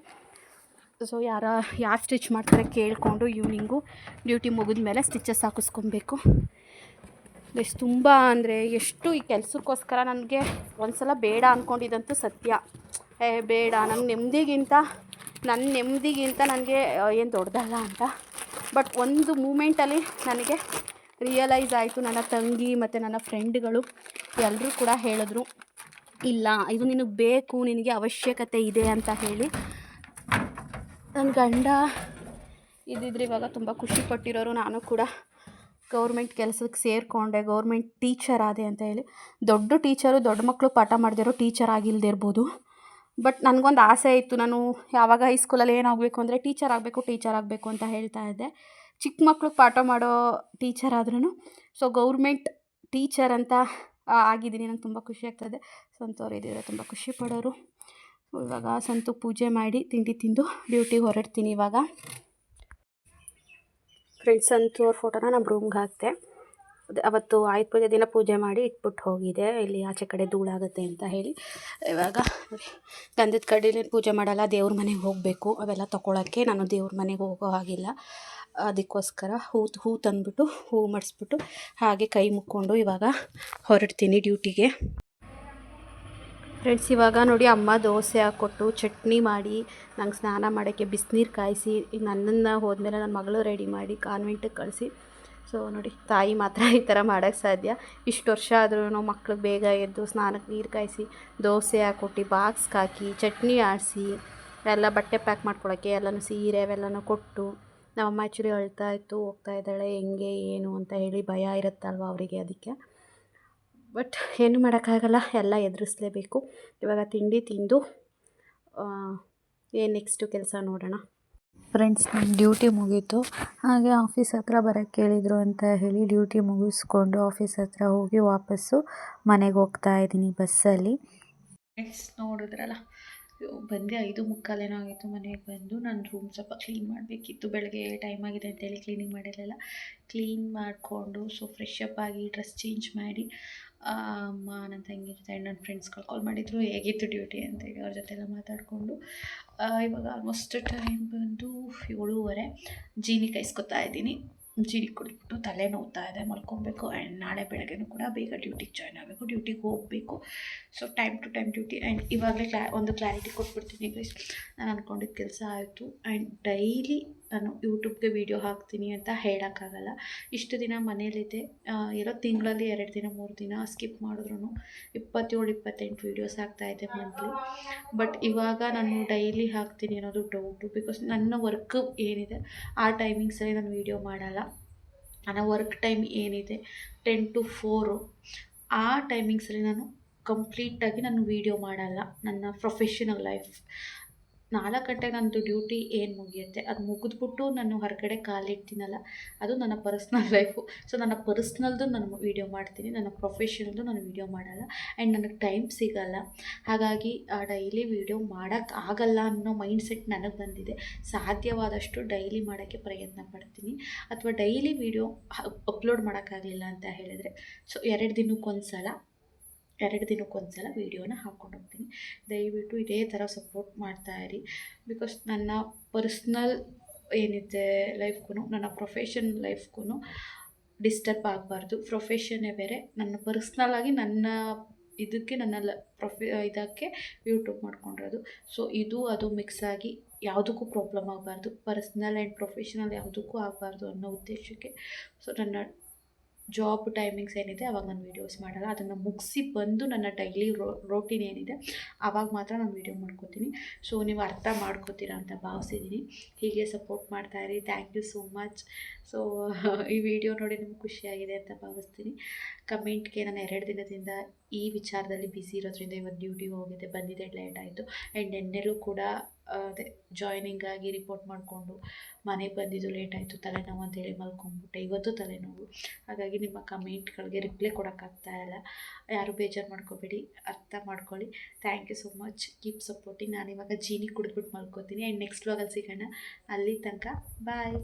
ಸೊ ಯಾರ, ಯಾರು ಸ್ಟಿಚ್ ಮಾಡ್ತಾರೆ ಕೇಳಿಕೊಂಡು ಈವ್ನಿಂಗು ಡ್ಯೂಟಿ ಮುಗಿದ ಮೇಲೆ ಸ್ಟಿಚಸ್ ಹಾಕಿಸ್ಕೊಬೇಕು. ಎಷ್ಟು ತುಂಬ ಅಂದರೆ ಎಷ್ಟು ಈ ಕೆಲಸಕ್ಕೋಸ್ಕರ ನನಗೆ ಒಂದ್ಸಲ ಬೇಡ ಅಂದ್ಕೊಂಡಿದ್ದಂತೂ ಸತ್ಯ. ಏ, ಬೇಡ ನನ್ನ ನೆಮ್ಮದಿಗಿಂತ ನನ್ನ ನೆಮ್ಮದಿಗಿಂತ ನನಗೆ ಏನು ದೊಡ್ಡದಲ್ಲ ಅಂತ. ಬಟ್ ಒಂದು ಮೂಮೆಂಟಲ್ಲಿ ನನಗೆ ರಿಯಲೈಸ್ ಆಯಿತು ನನ್ನ ತಂಗಿ ಮತ್ತು ನನ್ನ ಫ್ರೆಂಡ್ಗಳು. ಎಲ್ಲರೂ ಕೂಡ ಹೇಳಿದ್ರು, ಇಲ್ಲ, ಇದು ನಿನಗೆ ಬೇಕು, ನಿನಗೆ ಅವಶ್ಯಕತೆ ಇದೆ ಅಂತ ಹೇಳಿ. ನನ್ನ ಗಂಡ ಇದ್ದಿದ್ರು ಇವಾಗ ತುಂಬ ಖುಷಿ ಪಟ್ಟಿರೋರು ನಾನು ಕೂಡ. ಗೌರ್ಮೆಂಟ್ ಕೆಲಸಕ್ಕೆ ಸೇರಿಕೊಂಡೆ, ಗೌರ್ಮೆಂಟ್ ಟೀಚರ್ ಆದೆ ಅಂತ ಹೇಳಿ. ದೊಡ್ಡ ಟೀಚರು, ದೊಡ್ಡ ಮಕ್ಕಳು ಪಾಠ ಮಾಡದಿರೋ ಟೀಚರ್ ಆಗಿಲ್ಲದೆ ಇರ್ಬೋದು. ಬಟ್ ನನಗೊಂದು ಆಸೆ ಇತ್ತು, ನಾನು ಯಾವಾಗ ಹೈಸ್ಕೂಲಲ್ಲಿ ಏನಾಗಬೇಕು ಅಂದರೆ ಟೀಚರ್ ಆಗಬೇಕು ಟೀಚರ್ ಆಗಬೇಕು ಅಂತ ಹೇಳ್ತಾ ಇದ್ದೆ. ಚಿಕ್ಕ ಮಕ್ಕಳು ಪಾಠ ಮಾಡೋ ಟೀಚರ್ ಆದ್ರೂ ಸೊ ಗೌರ್ಮೆಂಟ್ ಟೀಚರ್ ಅಂತ ಆಗಿದ್ದೀನಿ. ನಂಗೆ ತುಂಬ ಖುಷಿ ಆಗ್ತದೆ. ಸಂತೋರು ಇದ್ದಿದ್ರೆ ತುಂಬ ಖುಷಿ ಪಡೋರು. ಇವಾಗ ಸಂತು ಪೂಜೆ ಮಾಡಿ, ತಿಂಡಿ ತಿಂದು ಡ್ಯೂಟಿಗೆ ಹೊರಡ್ತೀನಿ ಇವಾಗ. ಫ್ರೆಂಡ್ಸ್ ಅಂತೂ ಅವ್ರ ಫೋಟೋನ ನಮ್ಮ ರೂಮ್ಗೆ ಹಾಕಿದೆ ಅವತ್ತು ಆಯುಧ ಪೂಜೆ ದಿನ ಪೂಜೆ ಮಾಡಿ ಇಟ್ಬಿಟ್ಟು ಹೋಗಿದೆ. ಇಲ್ಲಿ ಆಚೆ ಕಡೆ ಧೂಳಾಗುತ್ತೆ ಅಂತ ಹೇಳಿ. ಇವಾಗ ಗಂಧದ ಕಡೆಯಲ್ಲಿ ಪೂಜೆ ಮಾಡಲ್ಲ, ದೇವ್ರ ಮನೆಗೆ ಹೋಗಬೇಕು. ಅವೆಲ್ಲ ತೊಗೊಳಕ್ಕೆ ನಾನು ದೇವ್ರ ಮನೆಗೆ ಹೋಗೋ ಹಾಗಿಲ್ಲ. ಅದಕ್ಕೋಸ್ಕರ ಹೂ ಹೂ ತಂದುಬಿಟ್ಟು, ಹೂ ಮಡಿಸ್ಬಿಟ್ಟು ಹಾಗೆ ಕೈ ಮುಕ್ಕೊಂಡು ಇವಾಗ ಹೊರಡ್ತೀನಿ ಡ್ಯೂಟಿಗೆ. ಫ್ರೆಂಡ್ಸ್ ಇವಾಗ ನೋಡಿ ಅಮ್ಮ ದೋಸೆ ಹಾಕ್ಕೊಟ್ಟು ಚಟ್ನಿ ಮಾಡಿ ನಂಗೆ ಸ್ನಾನ ಮಾಡೋಕ್ಕೆ ಬಿಸಿನೀರು ಕಾಯಿಸಿ ಈಗ ನನ್ನನ್ನು ಹೋದ್ಮೇಲೆ ನನ್ನ ಮಗಳು ರೆಡಿ ಮಾಡಿ ಕಾನ್ವೆಂಟಿಗೆ ಕಳಿಸಿ. ಸೊ ನೋಡಿ ತಾಯಿ ಮಾತ್ರ ಈ ಥರ ಮಾಡೋಕ್ಕೆ ಸಾಧ್ಯ. ಇಷ್ಟು ವರ್ಷ ಆದ್ರೂ ಮಕ್ಳಿಗೆ ಬೇಗ ಎದ್ದು ಸ್ನಾನಕ್ಕೆ ನೀರು ಕಾಯಿಸಿ, ದೋಸೆ ಹಾಕ್ಕೊಟ್ಟು ಬಾಕ್ಸ್ಗೆ ಹಾಕಿ, ಚಟ್ನಿ ಆಡಿಸಿ, ಎಲ್ಲ ಬಟ್ಟೆ ಪ್ಯಾಕ್ ಮಾಡ್ಕೊಳಕ್ಕೆ ಎಲ್ಲನೂ ಸೀರೆ ಅವೆಲ್ಲನೂ ಕೊಟ್ಟು, ನಮ್ಮಮ್ಮ ಆ್ಯಕ್ಚುಲಿ ಅಳ್ತಾ ಇತ್ತು, ಹೋಗ್ತಾ ಇದ್ದಾಳೆ, ಹೆಂಗೆ, ಏನು ಅಂತ ಹೇಳಿ ಭಯ ಇರುತ್ತಲ್ವ ಅವರಿಗೆ ಅದಕ್ಕೆ. ಬಟ್ ಏನು ಮಾಡೋಕ್ಕಾಗಲ್ಲ ಎಲ್ಲ ಎದುರಿಸ್ಲೇಬೇಕು. ಇವಾಗ ತಿಂಡಿ ತಿಂದು ಏನು ನೆಕ್ಸ್ಟು ಕೆಲಸ ನೋಡೋಣ. ಫ್ರೆಂಡ್ಸ್ ನಮ್ಮ ಡ್ಯೂಟಿ ಮುಗೀತು. ಹಾಗೆ ಆಫೀಸ್ ಹತ್ರ ಬರೋಕ್ಕೆ ಕೇಳಿದರು ಅಂತ ಹೇಳಿ ಡ್ಯೂಟಿ ಮುಗಿಸ್ಕೊಂಡು ಆಫೀಸ್ ಹತ್ರ ಹೋಗಿ ವಾಪಸ್ಸು ಮನೆಗೆ ಹೋಗ್ತಾ ಇದ್ದೀನಿ ಬಸ್ಸಲ್ಲಿ ಫ್ರೆಂಡ್ಸ್ ನೋಡಿದ್ರಲ್ಲ ಅಯ್ಯೋ, ಬಂದೆ ಐದು ಮುಕ್ಕಾಲೇನೋ ಆಗಿತ್ತು ಮನೆಗೆ ಬಂದು. ನಾನು ರೂಮ್ ಸ್ವಲ್ಪ ಕ್ಲೀನ್ ಮಾಡಬೇಕಿತ್ತು. ಬೆಳಗ್ಗೆ ಟೈಮ್ ಆಗಿದೆ ಅಂತೇಳಿ ಕ್ಲೀನಿಂಗ್ ಮಾಡಿರಲಿಲ್ಲ. ಕ್ಲೀನ್ ಮಾಡಿಕೊಂಡು ಸೊ ಫ್ರೆಶ್ ಅಪ್ ಆಗಿ ಡ್ರೆಸ್ ಚೇಂಜ್ ಮಾಡಿ ಅಮ್ಮ ನನ್ನ ತಂಗಿ ಜೊತೆ ನನ್ನ ಫ್ರೆಂಡ್ಸ್ಗಳು ಕಾಲ್ ಮಾಡಿದ್ರು, ಹೇಗಿತ್ತು ಡ್ಯೂಟಿ ಅಂತೇಳಿ ಅವ್ರ ಜೊತೆ ಎಲ್ಲ ಮಾತಾಡಿಕೊಂಡು ಇವಾಗ ಆಲ್ಮೋಸ್ಟ್ ಟೈಮ್ ಬಂದು ಏಳುವರೆ. ಜೀನಿ ಕಾಯಿಸ್ಕೊತಾ ಇದ್ದೀನಿ. ಜೀನಿ ಕುಡಿದ್ಬಿಟ್ಟು ತಲೆ ನೋವ್ತಾ ಇದೆ, ಮಲ್ಕೊಬೇಕು. ಆ್ಯಂಡ್ ನಾಳೆ ಬೆಳಗ್ಗೆನೂ ಕೂಡ ಬೇಗ ಡ್ಯೂಟಿಗೆ ಜಾಯ್ನ್ ಆಗಬೇಕು. ಡ್ಯೂಟಿಗೆ ಹೋಗಬೇಕು. So time to time duty and ಇವಾಗಲೇ ಕ್ಲಾ ಒಂದು ಕ್ಲಾರಿಟಿ ಕೊಟ್ಬಿಡ್ತೀನಿ ಗೈಸ್ ನಾನು ಅಂದ್ಕೊಂಡಿದ್ದ ಕೆಲಸ ಆಯಿತು. ಆ್ಯಂಡ್ ಡೈಲಿ ನಾನು ಯೂಟ್ಯೂಬ್ಗೆ ವೀಡಿಯೋ ಹಾಕ್ತೀನಿ ಅಂತ ಹೇಳೋಕ್ಕಾಗಲ್ಲ. ಇಷ್ಟು ದಿನ ಮನೇಲಿದೆ ಇರೋ ತಿಂಗಳಲ್ಲಿ ಎರಡು ದಿನ, ಮೂರು ದಿನ ಸ್ಕಿಪ್ ಮಾಡಿದ್ರು ಇಪ್ಪತ್ತೇಳು, ಇಪ್ಪತ್ತೆಂಟು ವೀಡಿಯೋಸ್ ಹಾಕ್ತಾಯಿದ್ದೆ ಮಂತ್ಲಿ. ಬಟ್ ಇವಾಗ ನಾನು ಡೈಲಿ ಹಾಕ್ತೀನಿ ಅನ್ನೋದು ಡೌಟು ಬಿಕಾಸ್ ನನ್ನ ವರ್ಕ್ ಏನಿದೆ, ಆ ಟೈಮಿಂಗ್ಸಲ್ಲಿ ನಾನು ವೀಡಿಯೋ ಮಾಡಲ್ಲ. ನನ್ನ ವರ್ಕ್ ಟೈಮ್ ಏನಿದೆ ಟೆನ್ ಟು ಫೋರು ಆ ಟೈಮಿಂಗ್ಸಲ್ಲಿ ನಾನು ಕಂಪ್ಲೀಟಾಗಿ ನಾನು ವೀಡಿಯೋ ಮಾಡಲ್ಲ. ನನ್ನ ಪ್ರೊಫೆಷನಲ್ ಲೈಫ್ ನಾಲ್ಕು ಗಂಟೆಗೆ ನಂದು ಡ್ಯೂಟಿ ಏನು ಮುಗಿಯುತ್ತೆ? ಅದು ಮುಗಿದ್ಬಿಟ್ಟು ನಾನು ಹೊರಗಡೆ ಕಾಲಿಡ್ತೀನಲ್ಲ, ಅದು ನನ್ನ ಪರ್ಸ್ನಲ್ ಲೈಫು ಸೊ ನನ್ನ ಪರ್ಸ್ನಲ್ದು ನಾನು ವೀಡಿಯೋ ಮಾಡ್ತೀನಿ, ನನ್ನ ಪ್ರೊಫೆಷನಲ್ದು ನಾನು ವೀಡಿಯೋ ಮಾಡಲ್ಲ ಆ್ಯಂಡ್ ನನಗೆ ಟೈಮ್ ಸಿಗಲ್ಲ. ಹಾಗಾಗಿ, ಆ ಡೈಲಿ ವೀಡಿಯೋ ಮಾಡೋಕ್ಕೆ ಆಗಲ್ಲ ಅನ್ನೋ ಮೈಂಡ್ಸೆಟ್ ನನಗೆ ಬಂದಿದೆ. ಸಾಧ್ಯವಾದಷ್ಟು ಡೈಲಿ ಮಾಡೋಕ್ಕೆ ಪ್ರಯತ್ನ ಪಡ್ತೀನಿ. ಅಥವಾ ಡೈಲಿ ವೀಡಿಯೋ ಅಪ್ಲೋಡ್ ಮಾಡೋಕ್ಕಾಗಲಿಲ್ಲ ಅಂತ ಹೇಳಿದರೆ. ಸೊ ಎರಡು ದಿನಕ್ಕೊಂದು ಸಲ ಎರಡು ದಿನಕ್ಕೊಂದು ಸಲ ವೀಡಿಯೋನ ಹಾಕ್ಕೊಂಡು ಹೋಗ್ತೀನಿ ದಯವಿಟ್ಟು ಇದೇ ಥರ ಸಪೋರ್ಟ್ ಮಾಡ್ತಾ ಇರಿ. ಬಿಕಾಸ್ ನನ್ನ ಪರ್ಸ್ನಲ್ ಏನಿದೆ ಲೈಫ್ಗೂ ನನ್ನ ಪ್ರೊಫೆಷನ್ ಲೈಫ್ಗೂ ಡಿಸ್ಟರ್ಬ್ ಆಗಬಾರ್ದು. ಪ್ರೊಫೆಷನ್ನೇ ಬೇರೆ, ನನ್ನ ಪರ್ಸ್ನಲಾಗಿ ನನ್ನ ಇದಕ್ಕೆ, ನನ್ನ ಲ ಪ್ರೊಫೆ ಇದಕ್ಕೆ ಯೂಟ್ಯೂಬ್ ಮಾಡ್ಕೊಂಡಿರೋದು. ಸೊ ಇದು ಅದು ಮಿಕ್ಸ್ ಆಗಿ ಯಾವುದಕ್ಕೂ ಪ್ರಾಬ್ಲಮ್ ಆಗಬಾರ್ದು. ಪರ್ಸ್ನಲ್ ಆ್ಯಂಡ್ ಪ್ರೊಫೆಷನಲ್ ಯಾವುದಕ್ಕೂ ಆಗಬಾರ್ದು ಅನ್ನೋ ಉದ್ದೇಶಕ್ಕೆ. ಸೊ ನನ್ನ ಜಾಬ್ ಟೈಮಿಂಗ್ಸ್ ಏನಿದೆ, ಅವಾಗ ನಾನು ವೀಡಿಯೋಸ್ ಮಾಡಲ್ಲ. ಅದನ್ನು ಮುಗಿಸಿ ಬಂದು ನನ್ನ ಡೈಲಿ ರೋಟೀನ್ ಏನಿದೆ ಆವಾಗ ಮಾತ್ರ ನಾನು ವೀಡಿಯೋ ಮಾಡ್ಕೋತೀನಿ. ಸೊ ನೀವು ಅರ್ಥ ಮಾಡ್ಕೋತೀರಾ ಅಂತ ಭಾವಿಸಿದ್ದೀನಿ ಹೀಗೆ ಸಪೋರ್ಟ್ ಮಾಡ್ತಾ ಇರಿ. Thank you so much so ಈ ವಿಡಿಯೋ ನೋಡಿ ನಿಮ್ಗೆ ಖುಷಿಯಾಗಿದೆ ಅಂತ ಭಾವಿಸ್ತೀನಿ. ಕಮೆಂಟ್ಗೆ ನಾನು ಎರಡು ದಿನದಿಂದ ಈ ವಿಚಾರದಲ್ಲಿ ಬಿಸಿ ಇರೋದ್ರಿಂದ ಇವತ್ತು ಡ್ಯೂಟಿಗೆ ಹೋಗಿದ್ದೆ, ಬಂದಿದ್ದೆ ಲೇಟ್ ಆಯಿತು. ಆ್ಯಂಡ್ ನೆನ್ನೆಲ್ಲೂ ಕೂಡ ಅದೇ ಜಾಯ್ನಿಂಗ್ ಆಗಿ ರಿಪೋರ್ಟ್ ಮಾಡಿಕೊಂಡು ಮನೆಗೆ ಬಂದಿದ್ದು ಲೇಟ್ ಆಯಿತು, ತಲೆನೋವು ಅಂತೇಳಿ ಮಲ್ಕೊಂಡ್ಬಿಟ್ಟೆ. ಇವತ್ತು ತಲೆನೋವು. ಹಾಗಾಗಿ ನಿಮ್ಮ ಕಮೆಂಟ್ಗಳಿಗೆ ರಿಪ್ಲೈ ಕೊಡೋಕ್ಕಾಗ್ತಾ ಇಲ್ಲ. ಯಾರು ಬೇಜಾರು ಮಾಡ್ಕೋಬೇಡಿ, ಅರ್ಥ ಮಾಡ್ಕೊಳ್ಳಿ. Thank you so much keep supporting ನಾನು ಇವಾಗ ಜೀನಿ ಕುಡಿದ್ಬಿಟ್ಟು ಮಲ್ಕೋತೀನಿ. ಆ್ಯಂಡ್ ನೆಕ್ಸ್ಟ್ ವ್ಲಾಗಲ್ಲಿ ಸಿಗೋಣ. ಅಲ್ಲಿ ತನಕ ಬಾಯ್